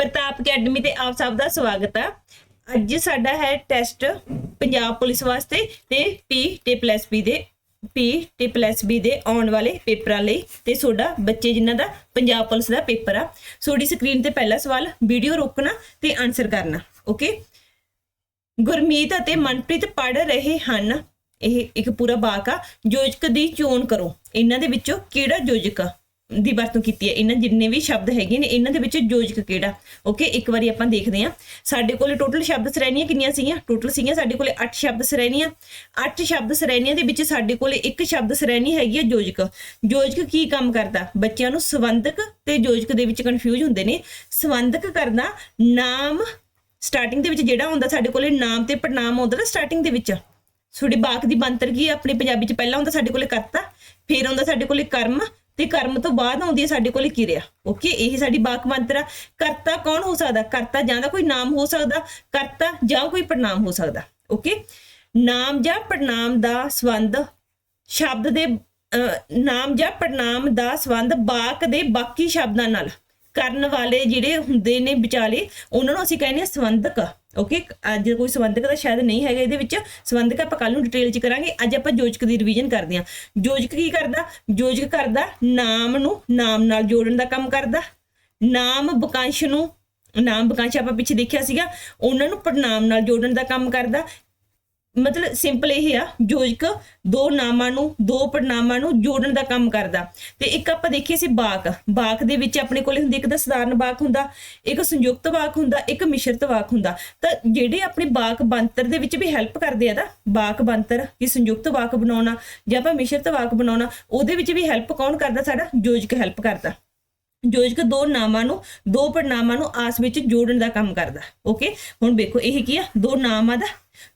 ਪ੍ਰਤਾਪ academy ਤੇ ਆਪ ਸਭ ਦਾ ਸਵਾਗਤ ਆ। ਅੱਜ ਸਾਡਾ ਹੈ ਟੈਸਟ ਪੰਜਾਬ ਪੁਲਿਸ ਵਾਸਤੇ ਤੇ ਪੀ ਤੇ ਪਲੱਸ ਬੀ ਦੇ ਪੀ ਤੇ ਪਲੱਸ ਬੀ ਦੇ ਆਉਣ ਵਾਲੇ ਪੇਪਰਾਂ ਲਈ ਤੇ ਤੁਹਾਡਾ ਬੱਚੇ ਜਿਨ੍ਹਾਂ ਦਾ ਪੰਜਾਬ ਪੁਲਿਸ ਦਾ ਪੇਪਰ ਆ। ਤੁਹਾਡੀ ਸਕਰੀਨ ਤੇ ਪਹਿਲਾ ਸਵਾਲ, ਵੀਡੀਓ ਰੋਕਣਾ ਤੇ ਆਨਸਰ ਕਰਨਾ ਓਕੇ ਗੁਰਮੀਤ ਅਤੇ ਮਨਪ੍ਰੀਤ ਪੜ ਰਹੇ ਹਨ। ਇਹ ਇੱਕ ਪੂਰਾ ਬਾਕ ਆ। ਯੋਜਕ ਦੀ ਚੋਣ ਕਰੋ। ਇਹਨਾਂ ਦੇ ਵਿੱਚੋਂ ਕਿਹੜਾ ਯੋਜਕ ਆ? ਦੀ ਵਰਤੋਂ ਕੀਤੀ ਹੈ। ਇਹਨਾਂ ਜਿੰਨੇ ਵੀ ਸ਼ਬਦ ਹੈਗੇ ਨੇ, ਇਹਨਾਂ ਦੇ ਵਿੱਚ ਯੋਜਕ ਕਿਹੜਾ? ਓਕੇ ਇੱਕ ਵਾਰੀ ਆਪਾਂ ਦੇਖਦੇ ਹਾਂ। ਸਾਡੇ ਕੋਲੇ ਟੋਟਲ ਸ਼ਬਦ ਸ਼੍ਰੇਣੀਆਂ ਕਿੰਨੀਆਂ ਸੀਗੀਆਂ? ਟੋਟਲ ਸੀਗੀਆਂ ਸਾਡੇ ਕੋਲੇ 8 ਸ਼ਬਦ ਸ਼੍ਰੇਣੀਆਂ। 8 ਸ਼ਬਦ ਸ਼੍ਰੇਣੀਆਂ ਦੇ ਵਿੱਚ ਸਾਡੇ ਕੋਲੇ ਇੱਕ ਸ਼ਬਦ ਸ਼੍ਰੇਣੀ ਹੈਗੀ ਹੈ ਯੋਜਕ। ਯੋਜਕ ਕੀ ਕੰਮ ਕਰਦਾ? ਬੱਚਿਆਂ ਨੂੰ ਸੰਬੰਧਕ ਤੇ ਯੋਜਕ ਦੇ ਵਿੱਚ ਕਨਫਿਊਜ਼ ਹੁੰਦੇ ਨੇ। ਸੰਬੰਧਕ ਕਰਦਾ ਨਾਮ ਸਟਾਰਟਿੰਗ ਦੇ ਵਿੱਚ ਜਿਹੜਾ ਹੁੰਦਾ ਸਾਡੇ ਕੋਲੇ, ਨਾਮ ਤੇ ਪੜਨਾਮ ਆਉਂਦਾ ਨਾ ਸਟਾਰਟਿੰਗ ਦੇ ਵਿੱਚ। ਤੁਹਾਡੀ ਬਾਕ ਦੀ ਬੰਤਰ ਕੀ ਆਪਣੇ ਪੰਜਾਬੀ ਚ ਪਹਿਲਾਂ ਹੁੰਦਾ ਸਾਡੇ ਕੋਲੇ ਕਰਤਾ, ਫਿਰ ਆਉਂਦਾ ਸਾਡੇ ਕੋਲੇ ਕਰਮ ਤੇ ਕਰਮ ਤੋਂ ਬਾਅਦ ਆਉਂਦੀ ਹੈ ਸਾਡੇ ਕੋਲ ਕਿਰਿਆ। ਓਕੇ ਇਹੀ ਸਾਡੀ ਬਾਕ ਬੰਤਰ ਕਰਤਾ ਕੌਣ ਹੋ ਸਕਦਾ? ਕਰਤਾ ਜਾਂ ਦਾ ਕੋਈ ਨਾਮ ਹੋ ਸਕਦਾ। ਕਰਤਾ ਜਾਂ ਕੋਈ ਪ੍ਰਣਾਮ ਹੋ ਸਕਦਾ। ਓਕੇ ਨਾਮ ਜਾਂ ਪੜਨਾਮ ਦਾ ਸੰਬੰਧ ਸ਼ਬਦ ਦੇ ਅਹ, ਨਾਮ ਜਾਂ ਪੜਨਾਮ ਦਾ ਸੰਬੰਧ ਬਾਕ ਦੇ ਬਾਕੀ ਸ਼ਬਦਾਂ ਨਾਲ ਕਰਨ ਵਾਲੇ ਜਿਹੜੇ ਹੁੰਦੇ ਨੇ ਵਿਚਾਲੇ ਉਹਨਾਂ ਨੂੰ ਅਸੀਂ ਕਹਿੰਦੇ ਹਾਂ ਸੰਬੰਧਕ। ਓਕੇ ਅੱਜ ਕੋਈ ਸੰਬੰਧਕ ਤਾਂ ਸ਼ਾਇਦ ਨਹੀਂ ਹੈਗਾ ਇਹਦੇ ਵਿੱਚ। ਸੰਬੰਧਕ ਆਪਾਂ ਕੱਲ ਨੂੰ ਡਿਟੇਲ ਚ ਕਰਾਂਗੇ। ਅੱਜ ਆਪਾਂ ਯੋਜਕ ਦੀ ਰਿਵੀਜ਼ਨ ਕਰਦੇ ਹਾਂ। ਯੋਜਕ ਕੀ ਕਰਦਾ? ਯੋਜਕ ਕਰਦਾ ਨਾਮ ਨੂੰ ਨਾਮ ਨਾਲ ਜੋੜਨ ਦਾ ਕੰਮ ਕਰਦਾ। ਨਾਮ ਬਕਾਂਸ਼ ਨੂੰ, ਨਾਮ ਬਕਾਂਸ਼ ਆਪਾਂ ਪਿੱਛੇ ਦੇਖਿਆ ਸੀਗਾ। ਉਹਨਾਂ ਨੂੰ ਪੜਨਾਮ ਨਾਲ ਜੋੜਨ ਦਾ ਕੰਮ ਕਰਦਾ। ਮਤਲਬ ਸਿੰਪਲ ਇਹ ਆ ਯੋਜਕ ਦੋ ਨਾਮਾਂ ਨੂੰ, ਦੋ ਪੜਨਾਮਾਂ ਨੂੰ ਜੋੜਨ ਦਾ ਕੰਮ ਕਰਦਾ। ਤੇ ਇੱਕ ਆਪਾਂ ਦੇਖੀਏ ਸੀ ਬਾਕ। ਬਾਕ ਦੇ ਵਿੱਚ ਆਪਣੇ ਕੋਲੇ ਹੁੰਦੀ ਇੱਕ ਤਾਂ ਸਧਾਰਨ ਬਾਕ ਹੁੰਦਾ, ਇੱਕ ਸੰਯੁਕਤ ਬਾਕ ਹੁੰਦਾ, ਇੱਕ ਮਿਸ਼ਰਤ ਬਾਕ ਹੁੰਦਾ। ਤਾਂ ਜਿਹੜੇ ਆਪਣੇ ਬਾਕ ਬੰਤਰ ਦੇ ਵਿੱਚ ਵੀ ਹੈਲਪ ਕਰਦੇ ਆ ਦਾ ਬਾਕ ਬੰਤਰ ਕਿ ਸੰਯੁਕਤ ਬਾਕ ਬਣਾਉਣਾ ਜਾਂ ਆਪਾਂ ਮਿਸ਼ਰਤ ਬਾਕ ਬਣਾਉਣਾ, ਉਹਦੇ ਵਿੱਚ ਵੀ ਹੈਲਪ ਕੌਣ ਕਰਦਾ ਸਾਡਾ? ਯੋਜਕ ਹੈਲਪ ਕਰਦਾ। ਯੋਜਕ ਦੋ ਨਾਮਾਂ ਨੂੰ, ਦੋ ਪੜਨਾਮਾਂ ਨੂੰ ਆਸ ਵਿੱਚ ਜੋੜਨ ਦਾ ਕੰਮ ਕਰਦਾ। ਓਕੇ ਹੁਣ ਵੇਖੋ, ਇਹ ਕੀ ਆ? ਦੋ ਨਾਮਾਂ ਦਾ,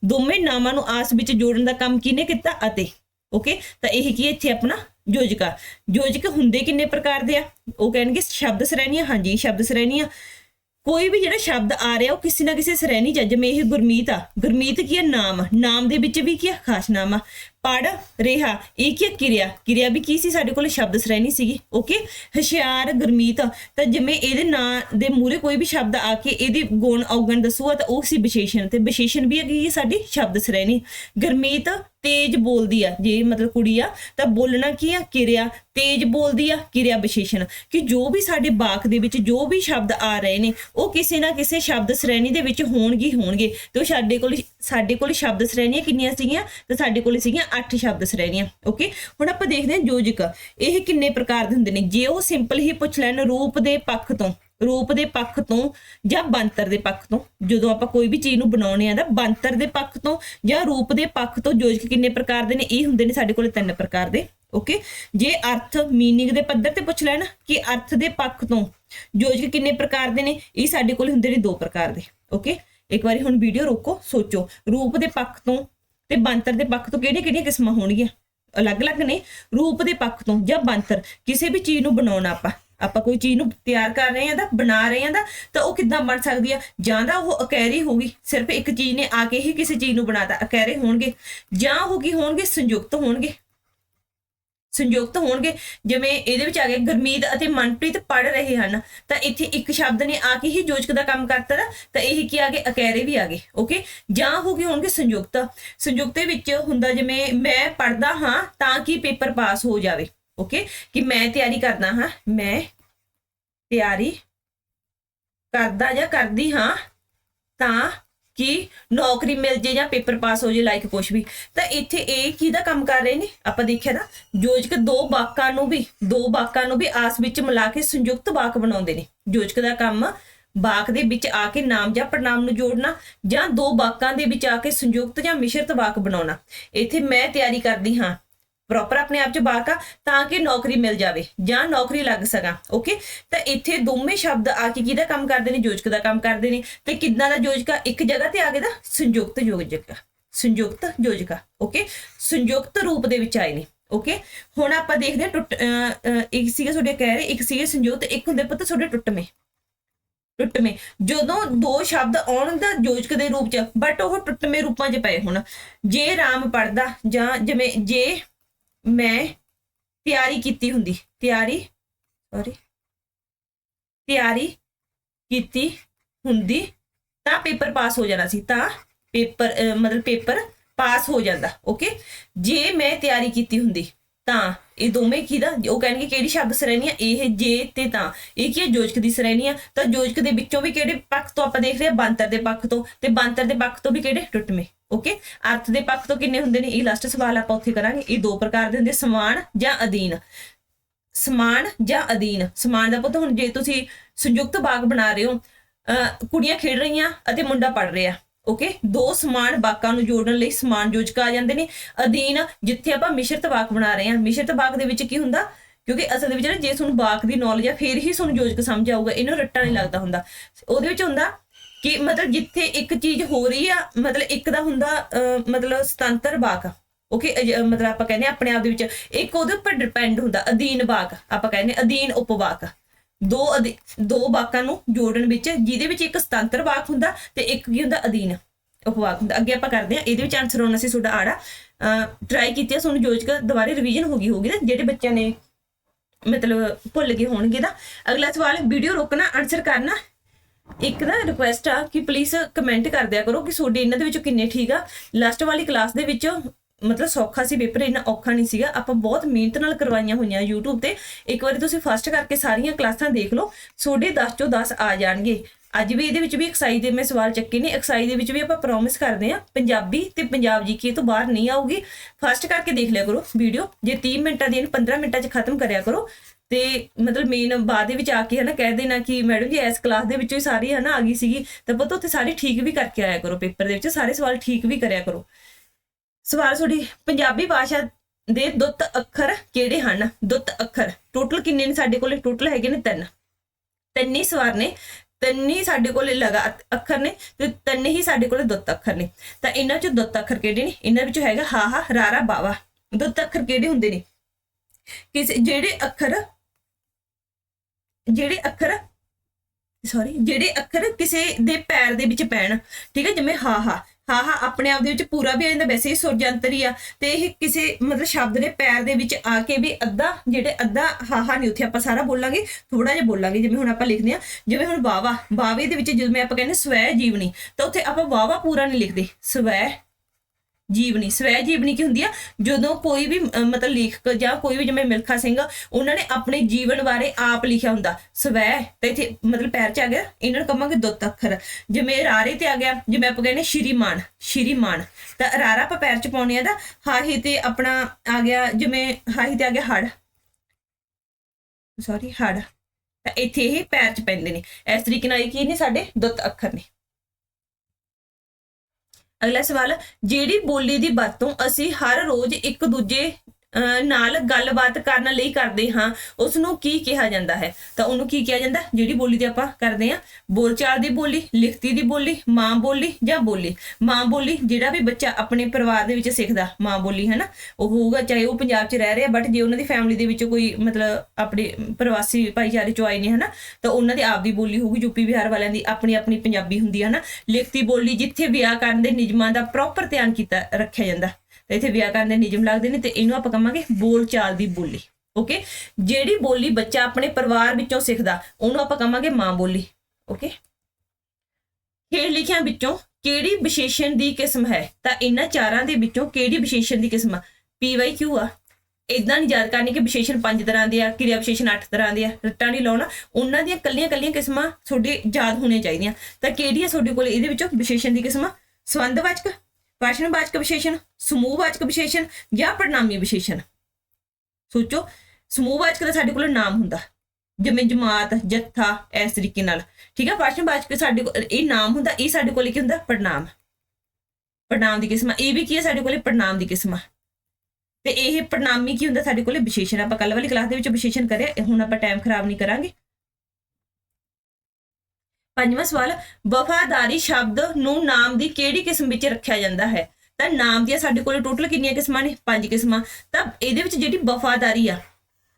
ਦੋਵੇਂ ਨਾਮਾਂ ਨੂੰ ਆਸ ਵਿੱਚ ਜੋੜਨ ਦਾ ਕੰਮ ਕਿਹਨੇ ਕੀਤਾ? ਅਤੇ। ਓਕੇ ਤਾਂ ਇਹ ਕੀ ਹੈ ਇੱਥੇ ਆਪਣਾ? ਯੋਜਕਾ। ਯੋਜਕ ਹੁੰਦੇ ਕਿੰਨੇ ਪ੍ਰਕਾਰ ਦੇ ਆ? ਉਹ ਕਹਿਣਗੇ ਸ਼ਬਦ ਸ਼੍ਰੇਣੀਆਂ। ਹਾਂਜੀ, ਸ਼ਬਦ ਸ਼੍ਰੇਣੀਆਂ। ਕੋਈ ਵੀ ਜਿਹੜਾ ਸ਼ਬਦ ਆ ਰਿਹਾ, ਉਹ ਕਿਸੇ ਨਾ ਕਿਸੇ ਸ਼੍ਰੇਣੀ ਚ ਜਿਵੇਂ ਇਹ ਗੁਰਮੀਤ ਆ। ਗੁਰਮੀਤ ਕੀ ਹੈ ਨਾਮ। ਨਾਮ ਦੇ ਵਿੱਚ ਵੀ ਕੀ ਹੈ ਖਾਸ ਨਾਮ ਆ। ਪੜ ਰਿਹਾ। ਇਹ ਕੀ ਹੈ? ਕਿਰਿਆ। ਕਿਰਿਆ ਵੀ ਕੀ ਸੀ? ਸਾਡੇ ਕੋਲ ਸ਼ਬਦ ਸ਼੍ਰੇਣੀ ਸੀਗੀ। ਓਕੇ ਹੁਸ਼ਿਆਰ, ਗੁਰਮੀਤ। ਤਾਂ ਜਿਵੇਂ ਇਹਦੇ ਨਾਂ ਦੇ ਮੂਰੇ ਕੋਈ ਵੀ ਸ਼ਬਦ ਆ ਕੇ ਇਹਦੀ ਗੁਣ ਔਗਣ ਦੱਸੂਗਾ, ਤਾਂ ਉਹ ਸੀ ਵਿਸ਼ੇਸ਼ਣ। ਤੇ ਵਿਸ਼ੇਸ਼ਣ ਵੀ ਹੈਗੀ ਸਾਡੀ ਸ਼ਬਦ ਸ਼੍ਰੇਣੀ। ਗੁਰਮੀਤ ਤੇਜ ਬੋਲਦੀ ਆ। ਜੇ ਮਤਲਬ ਕੁੜੀ ਆ, ਤਾਂ ਬੋਲਣਾ ਕੀ ਆ? ਕਿਰਿਆ। ਤੇਜ ਬੋਲਦੀ ਆ, ਕਿਰਿਆ ਵਿਸ਼ੇਸ਼ਣ। ਕਿ ਜੋ ਵੀ ਸਾਡੇ ਬਾਕ ਦੇ ਵਿੱਚ ਜੋ ਵੀ ਸ਼ਬਦ ਆ ਰਹੇ ਨੇ, ਉਹ ਕਿਸੇ ਨਾ ਕਿਸੇ ਸ਼ਬਦ ਸ਼੍ਰੇਣੀ ਦੇ ਵਿੱਚ ਹੋਣਗੇ ਹੋਣਗੇ। ਤੇ ਉਹ ਸਾਡੇ ਕੋਲ ਸਾਡੇ ਕੋਲ ਸ਼ਬਦ ਸ਼੍ਰੇਣੀਆਂ ਕਿੰਨੀਆਂ ਸੀਗੀਆਂ? ਤੇ ਸਾਡੇ ਕੋਲ ਸੀਗੀਆਂ 8 ਸ਼ਬਦ ਸ਼੍ਰੇਣੀਆਂ ਓਕੇ ਹੁਣ ਆਪਾਂ ਦੇਖਦੇ ਹਾਂ ਯੋਜਕ, ਇਹ ਕਿੰਨੇ ਪ੍ਰਕਾਰ ਦੇ ਹੁੰਦੇ ਨੇ? ਜੇ ਉਹ ਸਿੰਪਲ ਹੀ ਪੁੱਛ ਲੈਣ ਰੂਪ ਦੇ ਪੱਖ ਤੋਂ, ਰੂਪ ਦੇ ਪੱਖ ਤੋਂ ਜਾਂ ਬੰਤਰ ਦੇ ਪੱਖ ਤੋਂ, ਜਦੋਂ ਆਪਾਂ ਕੋਈ ਵੀ ਚੀਜ਼ ਨੂੰ ਬਣਾਉਣੇ ਆ ਤਾਂ ਬੰਤਰ ਦੇ ਪੱਖ ਤੋਂ ਜਾਂ ਰੂਪ ਦੇ ਪੱਖ ਤੋਂ ਯੋਜਕ ਕਿੰਨੇ ਪ੍ਰਕਾਰ ਦੇ ਨੇ? ਇਹ ਹੁੰਦੇ ਨੇ ਸਾਡੇ ਕੋਲ ਤਿੰਨ ਪ੍ਰਕਾਰ ਦੇ ਓਕੇ ਜੇ ਅਰਥ ਮੀਨਿੰਗ ਦੇ ਪੱਧਰ ਤੇ ਪੁੱਛ ਲੈਣ ਕਿ ਅਰਥ ਦੇ ਪੱਖ ਤੋਂ ਯੋਜਕ ਕਿੰਨੇ ਪ੍ਰਕਾਰ ਦੇ ਨੇ? ਇਹ ਸਾਡੇ ਕੋਲ ਹੁੰਦੇ ਨੇ ਦੋ ਪ੍ਰਕਾਰ ਦੇ ਓਕੇ ਇੱਕ ਵਾਰੀ ਹੁਣ ਵੀਡੀਓ ਰੋਕੋ, ਸੋਚੋ। ਰੂਪ ਦੇ ਪੱਖ ਤੋਂ ਤੇ ਬੰਤਰ ਦੇ ਪੱਖ ਤੋਂ ਕਿਹੜੀਆਂ ਕਿਹੜੀਆਂ ਕਿਸਮਾਂ ਹੋਣਗੀਆਂ? ਅਲੱਗ-ਅਲੱਗ ਨੇ। ਰੂਪ ਦੇ ਪੱਖ ਤੋਂ ਜਾਂ ਬੰਤਰ ਕਿਸੇ ਵੀ ਚੀਜ਼ ਨੂੰ ਬਣਾਉਣਾ ਆਪਾਂ। ਆਪਾਂ ਕੋਈ ਚੀਜ਼ ਨੂੰ ਤਿਆਰ ਕਰ ਰਹੇ ਹਾਂ ਤਾਂ ਬਣਾ ਰਹੇ ਹਾਂ ਤਾਂ ਉਹ ਕਿੱਦਾਂ ਬਣ ਸਕਦੀ ਆ? ਜਾਂ ਤਾਂ ਉਹ ਅਕੈਰੀ ਹੋਗੀ ਸਿਰਫ ਇੱਕ ਚੀਜ਼ ਨੇ ਆ ਕੇ ਹੀ ਕਿਸੇ ਚੀਜ਼ ਨੂੰ ਬਣਾਤਾ। ਅਕੈਰੇ ਹੋਣਗੇ। ਜਾਂ ਉਹ ਕੀ ਹੋਣਗੇ? ਸੰਯੁਕਤ ਹੋਣਗੇ। ਸੰਯੁਕਤ ਹੋਣਗੇ। ਜਿਵੇਂ ਇਹਦੇ ਵਿੱਚ ਆ ਗਿਆ ਗੁਰਮੀਤ ਅਤੇ ਮਨਪ੍ਰੀਤ ਪੜ ਰਹੇ ਹਨ। ਤਾਂ ਇੱਥੇ ਇੱਕ ਸ਼ਬਦ ਨੇ ਆ ਕੇ ਹੀ ਯੋਜਕ ਦਾ ਕੰਮ ਕਰਤਾ ਨਾ। ਤਾਂ ਇਹ ਕੀ ਆ ਗਏ? ਅਕੈਰੇ ਵੀ ਆ ਗਏ ਓਕੇ ਜਾਂ ਹੋ ਗਏ ਹੋਣਗੇ ਸੰਯੁਕਤ। ਸੰਯੁਕਤ ਦੇ ਵਿੱਚ ਹੁੰਦਾ ਜਿਵੇਂ, ਮੈਂ ਪੜਦਾ ਹਾਂ ਤਾਂ ਕਿ ਪੇਪਰ ਪਾਸ ਹੋ ਜਾਵੇ ਓਕੇ ਕਿ ਮੈਂ ਤਿਆਰੀ ਕਰਦਾ ਹਾਂ, ਮੈਂ ਤਿਆਰੀ ਕਰਦਾ ਜਾਂ ਕਰਦੀ ਹਾਂ ਤਾਂ ਕਿ ਨੌਕਰੀ ਮਿਲ ਜੇ ਜਾਂ ਪੇਪਰ ਪਾਸ ਹੋ ਜੇ ਲਾਈਕ ਕੁਛ ਵੀ। ਤਾਂ ਇੱਥੇ ਇਹ ਕਿਹਦਾ ਕੰਮ ਕਰ ਰਹੇ ਨੇ? ਆਪਾਂ ਦੇਖਿਆ ਨਾ, ਯੋਜਕ ਦੋ ਵਾਕਾਂ ਨੂੰ ਵੀ, ਦੋ ਵਾਕਾਂ ਨੂੰ ਵੀ ਆਸ ਵਿੱਚ ਮਿਲਾ ਕੇ ਸੰਯੁਕਤ ਵਾਕ ਬਣਾਉਂਦੇ ਨੇ। ਯੋਜਕ ਦਾ ਕੰਮ ਵਾਕ ਦੇ ਵਿੱਚ ਆ ਕੇ ਨਾਮ ਜਾਂ ਪ੍ਰਨਾਮ ਨੂੰ ਜੋੜਨਾ ਜਾਂ ਦੋ ਵਾਕਾਂ ਦੇ ਵਿੱਚ ਆ ਕੇ ਸੰਯੁਕਤ ਜਾਂ ਮਿਸ਼ਰਤ ਵਾਕ ਬਣਾਉਣਾ। ਇੱਥੇ ਮੈਂ ਤਿਆਰੀ ਕਰਦੀ ਹਾਂ ਪ੍ਰੋਪਰ ਆਪਣੇ ਆਪ ਚ ਵਾਕ ਤਾਂ ਕਿ ਨੌਕਰੀ ਮਿਲ ਜਾਵੇ ਜਾਂ ਨੌਕਰੀ ਲੱਗ ਸਕਾਂ ਓਕੇ ਤਾਂ ਇੱਥੇ ਦੋਵੇਂ ਸ਼ਬਦ ਆ ਕੇ ਕਿਹਦਾ ਕੰਮ ਕਰਦੇ ਨੇ? ਯੋਜਕ ਦਾ ਕੰਮ ਕਰਦੇ ਨੇ। ਤੇ ਕਿੱਦਾਂ ਦਾ ਯੋਜਕਾ ਇੱਕ ਜਗ੍ਹਾ ਤੇ ਆ ਗਿਆ ਦਾ ਸੰਯੁਕਤ ਯੋਜਕ ਸੰਯੁਕਤ ਯੋਜਕਾ ਓਕੇ ਸੰਯੁਕਤ ਰੂਪ ਦੇ ਵਿੱਚ ਆਏ ਨੇ ਓਕੇ ਹੁਣ ਆਪਾਂ ਦੇਖਦੇ ਹਾਂ ਟੁੱਟ ਅਹ, ਇੱਕ ਸੀਗਾ ਤੁਹਾਡੇ ਕਹਿ ਰਹੇ ਇੱਕ ਸੀਗੇ ਸੰਯੁਕਤ ਇੱਕ ਹੁੰਦੇ ਪੁੱਤ ਤੁਹਾਡੇ ਟੁੱਟਵੇਂ ਟੁੱਟਵੇਂ। ਜਦੋਂ ਦੋ ਸ਼ਬਦ ਆਉਣ ਦਾ ਯੋਜਕ ਦੇ ਰੂਪ ਚ ਬਟ ਉਹ ਟੁੱਟਵੇਂ ਰੂਪਾਂ 'ਚ ਪਏ ਹੁਣ। ਜੇ ਰਾਮ ਪੜਦਾ ਜਾਂ ਜਿਵੇਂ ਜੇ ਮੈਂ ਤਿਆਰੀ ਕੀਤੀ ਹੁੰਦੀ, ਤਿਆਰੀ ਸੌਰੀ ਤਿਆਰੀ ਕੀਤੀ ਹੁੰਦੀ, ਤਾਂ ਪੇਪਰ ਪਾਸ ਹੋ ਜਾਣਾ ਸੀ, ਤਾਂ ਪੇਪਰ ਮਤਲਬ ਪੇਪਰ ਪਾਸ ਹੋ ਜਾਂਦਾ ਓਕੇ ਜੇ ਮੈਂ ਤਿਆਰੀ ਕੀਤੀ ਹੁੰਦੀ, ਤਾਂ ਇਹ ਦੋਵੇਂ ਕੀ ਦਾ? ਉਹ ਕਹਿਣਗੇ ਕਿਹੜੀ ਸ਼ਬਦ ਸ਼੍ਰੇਣੀ ਆ? ਇਹ ਜੇ ਤੇ ਤਾਂ। ਇਹ ਕੀ ਹੈ? ਯੋਜਕ ਦੀ ਸ਼੍ਰੇਣੀ ਆ। ਤਾਂ ਯੋਜਕ ਦੇ ਵਿੱਚੋਂ ਵੀ ਕਿਹੜੇ ਪੱਖ ਤੋਂ ਆਪਾਂ ਦੇਖ ਰਹੇ ਆ? ਬੰਤਰ ਦੇ ਪੱਖ ਤੋਂ। ਤੇ ਬੰਤਰ ਦੇ ਪੱਖ ਤੋਂ ਵੀ ਕਿਹੜੇ? ਟੁੱਟਵੇਂ। ਓਕੇ ਅਰਥ ਦੇ ਪੱਖ ਤੋਂ ਕਿੰਨੇ ਹੁੰਦੇ ਨੇ? ਇਹ ਲਾਸਟ ਸਵਾਲ ਆਪਾਂ ਉੱਥੇ ਕਰਾਂਗੇ। ਇਹ ਦੋ ਪ੍ਰਕਾਰ ਦੇ ਹੁੰਦੇ, ਸਮਾਨ ਜਾਂ ਅਧੀਨ। ਸਮਾਨ ਜਾਂ ਅਧੀਨ। ਸਮਾਨ ਦਾ ਪੁੱਤ ਹੁਣ ਜੇ ਤੁਸੀਂ ਸੰਯੁਕਤ ਬਾਗ ਬਣਾ ਰਹੇ ਹੋ ਕੁੜੀਆਂ ਖੇਡ ਰਹੀਆਂ ਅਤੇ ਮੁੰਡਾ ਪੜ ਰਿਹਾ। ਓਕੇ ਦੋ ਸਮਾਨ ਬਾਕਾਂ ਨੂੰ ਜੋੜਨ ਲਈ ਸਮਾਨ ਯੋਜਕ ਆ ਜਾਂਦੇ ਨੇ। ਅਧੀਨ, ਜਿੱਥੇ ਆਪਾਂ ਮਿਸ਼ਰਤ ਵਾਕ ਬਣਾ ਰਹੇ ਹਾਂ। ਮਿਸ਼ਰਤ ਵਾਕ ਦੇ ਵਿੱਚ ਕੀ ਹੁੰਦਾ? ਕਿਉਂਕਿ ਅਸਲ ਦੇ ਵਿੱਚ ਨਾ ਜੇ ਤੁਹਾਨੂੰ ਵਾਕ ਦੀ ਨੌਲੇਜ ਆ, ਫਿਰ ਹੀ ਤੁਹਾਨੂੰ ਯੋਜਕ ਸਮਝ ਆਊਗਾ। ਇਹਨੂੰ ਰੱਟਾ ਨਹੀਂ ਲੱਗਦਾ ਹੁੰਦਾ। ਉਹਦੇ ਵਿੱਚ ਹੁੰਦਾ ਕਿ ਮਤਲਬ ਜਿੱਥੇ ਇੱਕ ਚੀਜ਼ ਹੋ ਰਹੀ ਆ ਮਤਲਬ ਇੱਕ ਦਾ ਹੁੰਦਾ ਅਹ, ਮਤਲਬ ਸੁਤੰਤਰ ਬਾਕ ਓਕੇ ਮਤਲਬ ਆਪਾਂ ਕਹਿੰਦੇ ਹਾਂ ਆਪਣੇ ਆਪ ਦੇ ਵਿੱਚ ਇੱਕ ਉਹਦੇ ਉੱਪਰ ਡਿਪੈਂਡ ਹੁੰਦਾ ਅਧੀਨ ਬਾਕ ਆਪਾਂ ਕਹਿੰਦੇ ਅਧੀਨ ਉਪਵਾਕ। ਦੋ ਅਧੀ- ਦੋ ਬਾਕਾਂ ਨੂੰ ਜੋੜਨ ਵਿੱਚ ਜਿਹਦੇ ਵਿੱਚ ਇੱਕ ਸੁਤੰਤਰ ਬਾਕ ਹੁੰਦਾ ਤੇ ਇੱਕ ਕੀ ਹੁੰਦਾ ਅਧੀਨ ਉਪਵਾਕ ਹੁੰਦਾ। ਅੱਗੇ ਆਪਾਂ ਕਰਦੇ ਹਾਂ ਇਹਦੇ ਵਿੱਚ ਆਨਸਰ ਹੋਣਾ ਸੀ ਤੁਹਾਡਾ ਆੜਾ। ਟਰਾਈ ਕੀਤੀ ਆ ਤੁਹਾਨੂੰ ਯੋਜਕ ਦੁਬਾਰੇ ਰਿਵੀਜ਼ਨ ਹੋ ਗਈ ਹੋਗੀ ਨਾ ਜਿਹੜੇ ਬੱਚਿਆਂ ਨੇ ਮਤਲਬ ਭੁੱਲ ਗਏ ਹੋਣਗੇ ਨਾ। ਅਗਲਾ ਸਵਾਲ ਵੀਡੀਓ ਰੋਕਣਾ ਆਨਸਰ ਕਰਨਾ ਇੱਕ ਨਾ ਰਿਕੁਐਸਟ ਆ ਕਿ ਪਲੀਜ਼ ਕਮੈਂਟ ਕਰ ਦਿਆ ਕਰੋ ਕਿ ਤੁਹਾਡੇ ਇਹਨਾਂ ਦੇ ਵਿੱਚੋਂ ਕਿੰਨੇ ਠੀਕ ਆ। ਲਾਸਟ ਵਾਲੀ ਕਲਾਸ ਦੇ ਵਿੱਚ ਮਤਲਬ ਸੌਖਾ ਸੀ ਪੇਪਰ ਇੰਨਾ ਔਖਾ ਨਹੀਂ ਸੀਗਾ। ਆਪਾਂ ਬਹੁਤ ਮਿਹਨਤ ਨਾਲ ਕਰਵਾਈਆਂ ਹੋਈਆਂ YouTube ਤੇ। ਇੱਕ ਵਾਰੀ ਤੁਸੀਂ ਫਸਟ ਕਰਕੇ ਸਾਰੀਆਂ ਕਲਾਸਾਂ ਦੇਖ ਲਓ, ਤੁਹਾਡੇ 10 ਚੋਂ 10 ਆ ਜਾਣਗੇ। ਅੱਜ ਵੀ ਇਹਦੇ ਵਿੱਚ ਵੀ ਐਕਸਾਈ ਦੇ ਮੈਂ ਸਵਾਲ ਚੱਕੇ ਨੇ ਐਕਸਾਈ ਦੇ ਵਿੱਚ ਵੀ ਆਪਾਂ ਪ੍ਰੋਮਿਸ ਕਰਦੇ ਆ ਪੰਜਾਬੀ ਤੇ ਪੰਜਾਬ ਜੀਕੇ ਤੋਂ ਬਾਹਰ ਨਹੀਂ ਆਊਗੀ। ਫਸਟ ਕਰਕੇ ਦੇਖ ਲਿਆ ਕਰੋ ਵੀਡੀਓ ਜੇ 30 ਮਿੰਟਾਂ ਦੀ ਇਹਨੂੰ 15 ਮਿੰਟਾਂ 'ਚ ਖਤਮ ਕਰਿਆ ਕਰੋ, ਤੇ ਮਤਲਬ ਮੇਨ ਬਾਅਦ ਦੇ ਵਿੱਚ ਆ ਕੇ ਹਨਾ ਕਹਿ ਦੇਣਾ ਕਿ ਮੈਡਮ ਜੀ ਇਸ ਕਲਾਸ ਦੇ ਵਿੱਚੋਂ ਹੀ ਸਾਰੀ ਹਨਾ ਆ ਗਈ ਸੀਗੀ, ਤਾਂ ਪਤਾ ਉੱਥੇ ਸਾਰੇ ਠੀਕ ਵੀ ਕਰਕੇ ਆਇਆ ਕਰੋ ਪੇਪਰ ਦੇ ਵਿੱਚ ਸਾਰੇ ਸਵਾਲ ਠੀਕ ਵੀ ਕਰਿਆ ਕਰੋ। ਸਵਾਲ ਤੁਹਾਡੀ ਪੰਜਾਬੀ ਭਾਸ਼ਾ ਦੇ ਦੁੱਤ ਅੱਖਰ ਕਿਹੜੇ ਹਨ? ਦੁੱਤ ਅੱਖਰ ਟੋਟਲ ਕਿੰਨੇ ਨੇ ਸਾਡੇ ਕੋਲੇ? ਟੋਟਲ ਹੈਗੇ ਨੇ ਤਿੰਨ। ਤਿੰਨ ਹੀ ਸਵਾਰ ਨੇ। ਤਿੰਨ ਹੀ ਸਾਡੇ ਕੋਲੇ ਲਗਾ ਅੱਖਰ ਨੇ ਤੇ ਤਿੰਨ ਹੀ ਸਾਡੇ ਕੋਲੇ ਦੁੱਤ ਅੱਖਰ ਨੇ। ਤਾਂ ਇਹਨਾਂ ਚ ਦੁੱਤ ਅੱਖਰ ਕਿਹੜੇ ਨੇ? ਇਹਨਾਂ ਵਿੱਚੋਂ ਹੈਗਾ ਹਾ ਹਾ ਰਾਰਾ ਬਾਵਾ। ਦੁੱਤ ਅੱਖਰ ਕਿਹੜੇ ਹੁੰਦੇ ਨੇ? ਕਿਸੇ ਜਿਹੜੇ ਅੱਖਰ ਜਿਹੜੇ ਅੱਖਰ ਸੌਰੀ ਜਿਹੜੇ ਅੱਖਰ ਕਿਸੇ ਦੇ ਪੈਰ ਦੇ ਵਿੱਚ ਪੈਣ, ਠੀਕ ਹੈ, ਜਿਵੇਂ ਹਾ ਹਾ। ਹਾਂ ਹਾਂ, ਆਪਣੇ ਆਪ ਦੇ ਵਿੱਚ ਪੂਰਾ ਵੀ ਆ ਜਾਂਦਾ, ਵੈਸੇ ਹੀ ਸੁਰਜੰਤਰ ਹੀ ਆ। ਤੇ ਇਹ ਕਿਸੇ ਮਤਲਬ ਸ਼ਬਦ ਦੇ ਪੈਰ ਦੇ ਵਿੱਚ ਆ ਕੇ ਵੀ ਅੱਧਾ, ਜਿਹੜੇ ਅੱਧਾ ਹਾ ਹਾ ਨਹੀਂ ਉੱਥੇ ਆਪਾਂ ਸਾਰਾ ਬੋਲਾਂਗੇ ਥੋੜਾ ਜਿਹਾ ਬੋਲਾਂਗੇ, ਜਿਵੇਂ ਹੁਣ ਆਪਾਂ ਲਿਖਦੇ ਆ ਜਿਵੇਂ ਹੁਣ ਬਾਵਾ ਬਾਵੇ ਦੇ ਵਿੱਚ ਜਿਵੇਂ ਆਪਾਂ ਕਹਿੰਦੇ ਸਵੈ ਜੀਵਨੀ, ਤਾਂ ਉੱਥੇ ਆਪਾਂ ਵਾਵਾ ਪੂਰਾ ਨਹੀਂ ਲਿਖਦੇ। ਸਵੈ ਜੀਵਨੀ, ਸਵੈ ਜੀਵਨੀ ਕੀ ਹੁੰਦੀ ਆ? ਜਦੋਂ ਕੋਈ ਵੀ ਮਤਲਬ ਲੇਖਕ ਜਾਂ ਕੋਈ ਵੀ ਜਿਵੇਂ ਮਿਲਖਾ ਸਿੰਘ, ਉਹਨਾਂ ਨੇ ਆਪਣੇ ਜੀਵਨ ਬਾਰੇ ਆਪ ਲਿਖਿਆ ਹੁੰਦਾ। ਸਵੈ ਤੇ ਇੱਥੇ ਮਤਲਬ ਪੈਰ ਚ ਆ ਗਿਆ, ਇਹਨਾਂ ਨੂੰ ਕਹਾਂਗੇ ਦੁੱਤ ਅੱਖਰ। ਜਿਵੇਂ ਰਾਰੇ ਤੇ ਆ ਗਿਆ, ਜਿਵੇਂ ਆਪਾਂ ਕਹਿੰਦੇ ਸ਼੍ਰੀਮਾਨ ਸ਼੍ਰੀਮਾਨ। ਤਾਂ ਰਾਰਾ ਆਪਾਂ ਪੈਰ ਚ ਪਾਉਣੇ ਆ ਦਾ ਹਾਹੀ ਤੇ ਆਪਣਾ ਆ ਗਿਆ, ਜਿਵੇਂ ਹਾਹੀ ਤੇ ਆ ਗਿਆ ਹੜ ਸੌਰੀ ਹੜ ਤਾਂ ਇੱਥੇ ਇਹ ਪੈਰ ਚ ਪੈਂਦੇ ਨੇ। ਇਸ ਤਰੀਕੇ ਨਾਲ ਇਹ ਕੀ ਨੇ ਸਾਡੇ ਦੁੱਤ ਅੱਖਰ ਨੇ। ਅਗਲਾ ਸਵਾਲ ਜਿਹੜੀ ਬੋਲੀ ਦੀ ਵਰਤੋਂ ਅਸੀਂ ਹਰ ਰੋਜ਼ ਇੱਕ ਦੂਜੇ ਨਾਲ ਗੱਲਬਾਤ ਕਰਨ ਲਈ ਕਰਦੇ ਹਾਂ। ਉਸ ਨੂੰ ਕੀ ਕਿਹਾ ਜਾਂਦਾ ਹੈ? ਤਾਂ ਉਹਨੂੰ ਕੀ ਕਿਹਾ ਜਾਂਦਾ? ਜਿਹੜੀ ਬੋਲੀ ਤੇ ਆਪਾਂ ਕਰਦੇ ਹਾਂ, ਬੋਲਚਾਲ ਦੀ ਬੋਲੀ, ਲਿਖਤੀ ਦੀ ਬੋਲੀ, ਮਾਂ ਬੋਲੀ ਜਾਂ ਬੋਲੀ। ਮਾਂ ਬੋਲੀ ਜਿਹੜਾ ਵੀ ਬੱਚਾ ਆਪਣੇ ਪਰਿਵਾਰ ਦੇ ਵਿੱਚ ਸਿੱਖਦਾ, ਮਾਂ ਬੋਲੀ ਹੈ ਨਾ ਉਹ ਹੋਊਗਾ, ਚਾਹੇ ਉਹ ਪੰਜਾਬ 'ਚ ਰਹਿ ਰਿਹਾ ਬਟ ਜੇ ਉਹਨਾਂ ਦੀ ਫੈਮਿਲੀ ਦੇ ਵਿੱਚ ਕੋਈ ਮਤਲਬ ਆਪਣੇ ਪ੍ਰਵਾਸੀ ਭਾਈਚਾਰੇ 'ਚੋਂ ਆਏ ਨੇ, ਹਨਾ? ਤਾਂ ਉਹਨਾਂ ਦੀ ਆਪਦੀ ਬੋਲੀ ਹੋਊਗੀ ਯੂਪੀ ਬਿਹਾਰ ਵਾਲਿਆਂ ਦੀ ਆਪਣੀ ਆਪਣੀ ਪੰਜਾਬੀ ਹੁੰਦੀ ਹੈ ਨਾ ਲਿਖਤੀ ਬੋਲੀ ਜਿੱਥੇ ਵਿਆਕਰਨ ਦੇ ਨਿਯਮਾਂ ਦਾ ਪ੍ਰੋਪਰ ਧਿਆਨ ਕੀਤਾ ਰੱਖਿਆ ਜਾਂਦਾ। ਤੇ ਇੱਥੇ ਵਿਆਕਰਨ ਦੇ ਨਿਯਮ ਲੱਗਦੇ ਨੇ ਤੇ ਇਹਨੂੰ ਆਪਾਂ ਕਹਾਂਗੇ ਬੋਲਚਾਲ ਦੀ ਬੋਲੀ ਓਕੇ ਜਿਹੜੀ ਬੋਲੀ ਬੱਚਾ ਆਪਣੇ ਪਰਿਵਾਰ ਵਿੱਚੋਂ ਸਿੱਖਦਾ, ਉਹਨੂੰ ਆਪਾਂ ਕਹਾਂਗੇ ਮਾਂ ਬੋਲੀ ਓਕੇ ਹੇਠ ਲਿਖਿਆਂ ਵਿੱਚੋਂ ਕਿਹੜੀ ਵਿਸ਼ੇਸ਼ਣ ਦੀ ਕਿਸਮ ਹੈ, ਤਾਂ ਇਹਨਾਂ ਚਾਰਾਂ ਦੇ ਵਿੱਚੋਂ ਕਿਹੜੀ ਵਿਸ਼ੇਸ਼ਣ ਦੀ ਕਿਸਮ ਆ? PYQ ਆ। ਇਦਾਂ ਨਹੀਂ ਯਾਦ ਕਰਨੀ ਕਿ ਵਿਸ਼ੇਸ਼ਣ ਪੰਜ ਤਰ੍ਹਾਂ ਦੇ ਆ, ਕਿਰਿਆ ਵਿਸ਼ੇਸ਼ਣ ਅੱਠ ਤਰ੍ਹਾਂ ਦੇ ਆ, ਰੱਟਾਂ ਨਹੀਂ ਲਾਉਣਾ। ਉਹਨਾਂ ਦੀਆਂ ਕੱਲੀਆਂ ਕੱਲੀਆਂ ਕਿਸਮਾਂ ਤੁਹਾਡੇ ਯਾਦ ਹੋਣੀਆਂ ਚਾਹੀਦੀਆਂ। ਤਾਂ ਕਿਹੜੀ ਆ ਤੁਹਾਡੇ ਕੋਲ ਇਹਦੇ ਵਿੱਚੋਂ ਵਿਸ਼ੇਸ਼ਣ ਦੀ ਕਿਸਮ ਸੰਬੰਧਵਾਚਕ ਭਾਸ਼ਣਵਾਚਕ ਵਿਸ਼ੇਸ਼ਣ ਸਮੂਹਵਾਚਕ ਵਿਸ਼ੇਸ਼ਣ ਜਾਂ ਪੜਨਾਮੀ ਵਿਸ਼ੇਸ਼ਣ। ਸੋਚੋ ਸਮੂਹਵਾਚਕ ਦਾ ਸਾਡੇ ਕੋਲ ਨਾਮ ਹੁੰਦਾ। ਜਿਵੇਂ ਜਮਾਤ, ਜੱਥਾ, ਇਸ ਤਰੀਕੇ ਨਾਲ। ਠੀਕ ਹੈ ਭਾਸ਼ਣਵਾਚਕ ਸਾਡੇ ਕੋਲ ਇਹ ਨਾਮ ਹੁੰਦਾ, ਇਹ ਸਾਡੇ ਕੋਲ ਕੀ ਹੁੰਦਾ? ਪੜਨਾਮ ਪੜਨਾਮ ਦੀ ਕਿਸਮ ਇਹ ਵੀ ਕੀ ਹੈ ਸਾਡੇ ਕੋਲੇ ਪੜਨਾਮ ਦੀ ਕਿਸਮ ਆ। ਤੇ ਇਹ ਪੜਨਾਮੀ ਕੀ ਹੁੰਦਾ? ਸਾਡੇ ਕੋਲੇ ਵਿਸ਼ੇਸ਼ਣ। ਆਪਾਂ ਕੱਲ ਵਾਲੀ ਕਲਾਸ ਦੇ ਵਿੱਚ ਵਿਸ਼ੇਸ਼ਣ ਕਰਿਆ। ਹੁਣ ਆਪਾਂ ਟਾਈਮ ਖਰਾਬ ਨਹੀਂ ਕਰਾਂਗੇ। ਪੰਜਵਾਂ ਸਵਾਲ, ਵਫਾਦਾਰੀ ਸ਼ਬਦ ਨੂੰ ਨਾਮ ਦੀ ਕਿਹੜੀ ਕਿਸਮ ਵਿੱਚ ਰੱਖਿਆ ਜਾਂਦਾ ਹੈ? ਤਾਂ ਨਾਮ ਦੀਆਂ ਸਾਡੇ ਕੋਲ ਟੋਟਲ ਕਿੰਨੀਆਂ ਕਿਸਮਾਂ ਨੇ? ਪੰਜ ਕਿਸਮਾਂ। ਤਾਂ ਇਹਦੇ ਵਿੱਚ ਜਿਹੜੀ ਵਫਾਦਾਰੀ ਆ,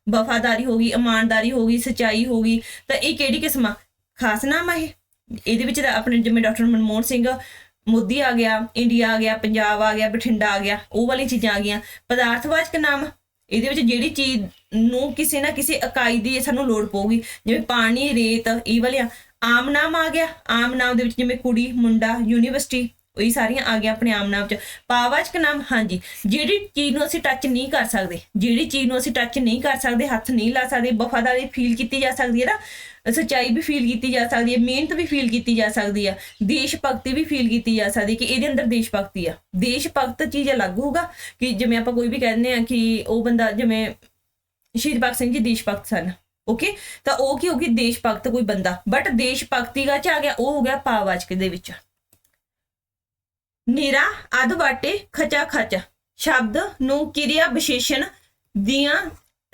ਵਫਾਦਾਰੀ ਹੋ ਗਈ, ਇਮਾਨਦਾਰੀ ਹੋ ਗਈ, ਸਚਾਈ ਹੋ ਗਈ, ਤਾਂ ਇਹ ਕਿਹੜੀ ਕਿਸਮ? ਆ ਖਾਸ ਨਾਮ ਆ ਇਹ? ਇਹਦੇ ਵਿੱਚ ਆਪਣੇ ਜਿਵੇਂ ਡਾਕਟਰ ਮਨਮੋਹਨ ਸਿੰਘ ਮੋਦੀ ਆ ਗਿਆ ਇੰਡੀਆ ਆ ਗਿਆ, ਪੰਜਾਬ ਆ ਗਿਆ, ਬਠਿੰਡਾ ਆ ਗਿਆ, ਉਹ ਵਾਲੀ ਚੀਜ਼ਾਂ ਆ ਗਈਆਂ। ਪਦਾਰਥਵਾਚਕ ਨਾਮ, ਇਹਦੇ ਵਿੱਚ ਜਿਹੜੀ ਚੀਜ਼ ਨੂੰ ਕਿਸੇ ਨਾ ਕਿਸੇ ਇਕਾਈ ਦੀ ਸਾਨੂੰ ਲੋੜ ਪਊਗੀ। ਜਿਵੇਂ ਪਾਣੀ, ਰੇਤ, ਇਹ ਵਾਲੀਆਂ। ਆਮ ਨਾਮ ਆ ਗਿਆ। ਆਮ ਨਾਮ ਦੇ ਵਿੱਚ ਜਿਵੇਂ ਕੁੜੀ, ਮੁੰਡਾ, ਯੂਨੀਵਰਸਿਟੀ, ਉਹੀ ਸਾਰੀਆਂ ਆ ਗਿਆ ਆਪਣੇ ਆਮ ਨਾਮ ਚ। ਪਾਵਾਚਕ ਨਾਮ, ਹਾਂਜੀ। ਜਿਹੜੀ ਚੀਜ਼ ਨੂੰ ਅਸੀਂ ਟੱਚ ਨਹੀਂ ਕਰ ਸਕਦੇ, ਜਿਹੜੀ ਚੀਜ਼ ਨੂੰ ਅਸੀਂ ਟੱਚ ਨਹੀਂ ਕਰ ਸਕਦੇ, ਹੱਥ ਨਹੀਂ ਲਾ ਸਕਦੇ, ਵਫਾਦਾਰੀ ਫੀਲ ਕੀਤੀ ਜਾ ਸਕਦੀ ਹੈ ਨਾ, ਸੱਚਾਈ ਵੀ ਫੀਲ ਕੀਤੀ ਜਾ ਸਕਦੀ ਹੈ, ਮਿਹਨਤ ਵੀ ਫੀਲ ਕੀਤੀ ਜਾ ਸਕਦੀ ਹੈ, ਦੇਸ਼ ਭਗਤੀ ਵੀ ਫੀਲ ਕੀਤੀ ਜਾ ਸਕਦੀ ਕਿ ਇਹਦੇ ਅੰਦਰ ਦੇਸ਼ ਭਗਤੀ ਆ। ਦੇਸ਼ ਭਗਤ ਚੀਜ਼ ਅਲੱਗ ਹੋਊਗਾ ਕਿ ਜਿਵੇਂ ਆਪਾਂ ਕੋਈ ਵੀ ਕਹਿੰਦੇ ਆ ਕਿ ਉਹ ਬੰਦਾ ਜਿਵੇਂ ਸ਼ਹੀਦ ਭਗਤ ਸਿੰਘ ਜੀ ਦੇਸ਼ ਭਗਤ ਸਨ। ਓਕੇ ਤਾਂ ਉਹ ਕੀ ਹੋ ਗਈ? ਦੇਸ਼ ਭਗਤ ਕੋਈ ਬੰਦਾ। ਬਟ ਦੇਸ਼ ਭਗਤੀ ਦਾ ਚ ਆ ਗਿਆ, ਉਹ ਹੋ ਗਿਆ ਪਾਵਾਚਕ ਦੇ ਵਿੱਚ। ਨਿਰਾ, ਅਧ ਵਾਟੇ ਖਚਾ ਖਚ। ਸ਼ਬਦ ਨੂੰ ਕਿਰਿਆ ਵਿਸ਼ੇਸ਼ਣ ਦੀਆਂ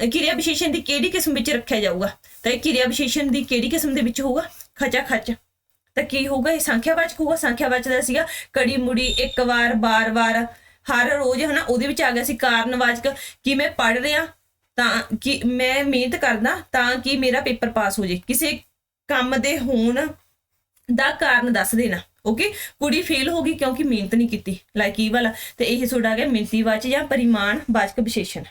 ਕਿਰਿਆ ਵਿਸ਼ੇਸ਼ਣ ਦੀ ਕਿਹੜੀ ਕਿਸਮ ਵਿੱਚ ਰੱਖਿਆ ਜਾਊਗਾ? ਤਾਂ ਇਹ ਕਿਰਿਆ ਵਿਸ਼ੇਸ਼ਣ ਦੀ ਕਿਹੜੀ ਕਿਸਮ ਦੇ ਵਿੱਚ ਹੋਊਗਾ? ਖਚਾ ਖਚ। ਤਾਂ ਕੀ ਹੋਊਗਾ? ਇਹ ਸੰਖਿਆਵਾਚਕ ਹੋਊਗਾ। ਸੰਖਿਆਵਾਚਕ ਦਾ ਸੀਗਾ ਕੜੀ ਮੁੜੀ, ਇੱਕ ਵਾਰ ਬਾਰ-ਬਾਰ ਹਰ ਰੋਜ਼ ਹਨਾ, ਉਹਦੇ ਵਿੱਚ ਆ ਗਿਆ ਸੀ ਕਾਰਨਵਾਚਕ। ਕਿ ਮੈਂ ਪੜ ਰਿਹਾ? ਤਾਂ ਕਿ ਮੈਂ ਮਿਹਨਤ ਕਰਦਾ ਤਾਂ ਕਿ ਮੇਰਾ ਪੇਪਰ ਪਾਸ ਹੋ ਜੇ। ਕਿਸੇ ਕੰਮ ਦੇ ਹੋਣ ਦਾ ਕਾਰਨ ਦੱਸ ਦੇਣਾ ਓਕੇ ਕੁੜੀ ਫੇਲ ਹੋ ਗਈ ਕਿਉਂਕਿ ਮਿਹਨਤ ਨਹੀਂ ਕੀਤੀ। ਲਾਈਕ ਇਹ ਵਾਲਾ। ਤੇ ਇਹ ਤੁਹਾਡਾ ਗਿਆ ਮਿਹਨਤੀ ਵਾਚ ਜਾਂ ਪਰਿਮਾਣ ਵਾਚਕ ਵਿਸ਼ੇਸ਼ਣ।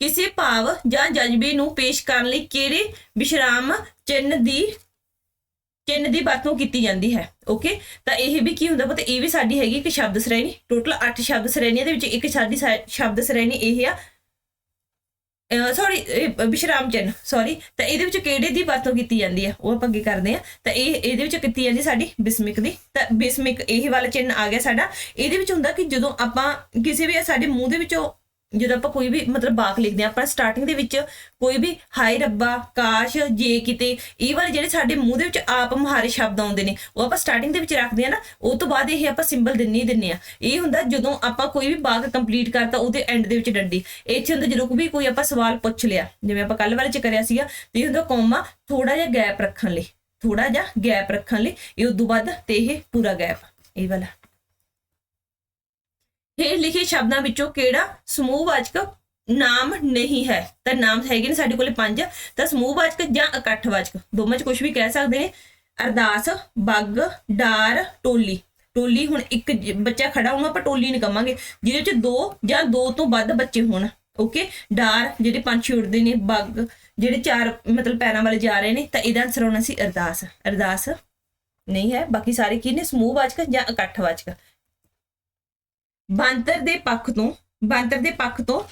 ਕਿਸੇ ਭਾਵ ਜਾਂ ਜਜ਼ਬੇ ਨੂੰ ਪੇਸ਼ ਕਰਨ ਲਈ ਕਿਹੜੇ ਵਿਸ਼ਰਾਮ ਚਿੰਨ੍ਹ ਦੀ ਚਿੰਨ੍ਹ ਦੀ ਵਰਤੋਂ ਕੀਤੀ ਜਾਂਦੀ ਹੈ ਓਕੇ ਤਾਂ ਇਹ ਵੀ ਕੀ ਹੁੰਦਾ ਪਤਾ? ਇਹ ਵੀ ਸਾਡੀ ਹੈਗੀ ਇੱਕ ਸ਼ਬਦ ਸ਼੍ਰੇਣੀ। ਟੋਟਲ 8 ਸ਼ਬਦ ਸ਼੍ਰੇਣੀਆਂ ਦੇ ਵਿੱਚ ਇੱਕ ਸਾਡੀ ਸ਼ਬਦ ਸ਼੍ਰੇਣੀ ਇਹ ਆ। ਸੌਰੀ ਵਿਸ਼ਰਾਮ ਚਿੰਨ੍ਹ ਸੌਰੀ ਤਾਂ ਇਹਦੇ ਵਿੱਚ ਕਿਹੜੇ ਦੀ ਵਰਤੋਂ ਕੀਤੀ ਜਾਂਦੀ ਹੈ? ਉਹ ਆਪਾਂ ਅੱਗੇ ਕਰਦੇ ਆ ਤਾਂ ਇਹ, ਇਹਦੇ ਵਿੱਚ ਕੀਤੀ ਜਾਂਦੀ ਸਾਡੀ ਬਿਸਮਿਕ ਦੀ। ਤਾਂ ਬਿਸਮਿਕ, ਇਹ ਵਾਲਾ ਚਿੰਨ੍ਹ ਆ ਗਿਆ ਸਾਡਾ। ਇਹਦੇ ਵਿੱਚ ਹੁੰਦਾ ਕਿ ਜਦੋਂ ਆਪਾਂ ਕਿਸੇ ਵੀ, ਸਾਡੇ ਮੂੰਹ ਦੇ ਵਿੱਚੋਂ ਜਦੋਂ ਆਪਾਂ ਕੋਈ ਵੀ ਮਤਲਬ ਵਾਕ ਲਿਖਦੇ ਆ ਆਪਾਂ ਸਟਾਰਟਿੰਗ ਦੇ ਵਿੱਚ ਕੋਈ ਵੀ ਹਾਏ ਰੱਬਾ, ਕਾਸ਼, ਜੇ ਕਿਤੇ, ਇਹ ਵਾਲੇ ਜਿਹੜੇ ਸਾਡੇ ਮੂੰਹ ਦੇ ਵਿੱਚ ਆਪ ਮੁਹਾਰੇ ਸ਼ਬਦ ਆਉਂਦੇ ਨੇ, ਉਹ ਆਪਾਂ ਸਟਾਰਟਿੰਗ ਦੇ ਵਿੱਚ ਰੱਖਦੇ ਆ ਨਾ, ਉਹ ਤੋਂ ਬਾਅਦ ਇਹ ਆਪਾਂ ਸਿੰਬਲ ਦਿੰਨੇ ਹੀ ਦਿੰਨੇ ਆ ਇਹ ਹੁੰਦਾ ਜਦੋਂ ਆਪਾਂ ਕੋਈ ਵੀ ਵਾਕ ਕੰਪਲੀਟ ਕਰਤਾ, ਉਹਦੇ ਐਂਡ ਦੇ ਵਿੱਚ ਡੰਡੀ। ਇੱਥੇ ਹੁੰਦਾ ਜਦੋਂ ਵੀ ਕੋਈ ਆਪਾਂ ਸਵਾਲ ਪੁੱਛ ਲਿਆ, ਜਿਵੇਂ ਆਪਾਂ ਕੱਲ ਵਾਲੇ ਚ ਕਰਿਆ ਸੀਗਾ, ਤੇ ਇਹ ਹੁੰਦਾ ਕੋਮਾ ਥੋੜਾ ਜਿਹਾ ਗੈਪ ਰੱਖਣ ਲਈ ਥੋੜਾ ਜਿਹਾ ਗੈਪ ਰੱਖਣ ਲਈ, ਇਹ ਉਦੋਂ ਬਾਅਦ ਤੇ ਇਹ ਪੂਰਾ ਗੈਪ ਇਹ ਵਾਲਾ। ਹੇਠ ਲਿਖੇ ਸ਼ਬਦਾਂ ਵਿੱਚੋਂ ਕਿਹੜਾ ਸਮੂਹਵਾਚਕ ਨਾਮ ਨਹੀਂ ਹੈ? ਤਾਂ ਨਾਮ ਹੈਗੇ ਨੇ ਸਾਡੇ ਕੋਲੇ ਪੰਜ। ਤਾਂ ਸਮੂਹਵਾਚਕ ਜਾਂ ਇਕੱਠਵਾਚਕ? ਦੋਵਾਂ ਚ ਕੁਝ ਵੀ ਕਹਿ ਸਕਦੇ ਨੇ। ਅਰਦਾਸ, ਬੱਗ, ਡਾਰ, ਟੋਲੀ। ਟੋਲੀ ਹੁਣ ਇੱਕ ਬੱਚਾ ਖੜਾ ਹੋਊਗਾ, ਆਪਾਂ ਟੋਲੀ ਨਹੀਂ ਕਵਾਂਗੇ। ਜਿਹਦੇ ਵਿੱਚ ਦੋ ਜਾਂ ਦੋ ਤੋਂ ਵੱਧ ਬੱਚੇ ਹੋਣ। ਓਕੇ? ਡਾਰ, ਜਿਹੜੇ ਪੰਛੀ ਉੱਡਦੇ ਨੇ, ਬੱਗ, ਜਿਹੜੇ ਚਾਰ ਮਤਲਬ ਪੈਰਾਂ ਵਾਲੇ ਜਾ ਰਹੇ ਨੇ, ਤਾਂ ਇਹਦਾ ਆਨਸਰ ਹੋਣਾ ਸੀ ਅਰਦਾਸ। ਅਰਦਾਸ ਨਹੀਂ ਹੈ, ਬਾਕੀ ਸਾਰੇ ਕੀ ਨੇ? ਸਮੂਹਵਾਚਕ ਜਾਂ ਇਕੱਠਵਾਚਕ? ਬਣਤਰ ਦੇ ਪੱਖ ਤੋਂ, ਬੰਤਰ ਦੇ ਪੱਖ ਤੋਂ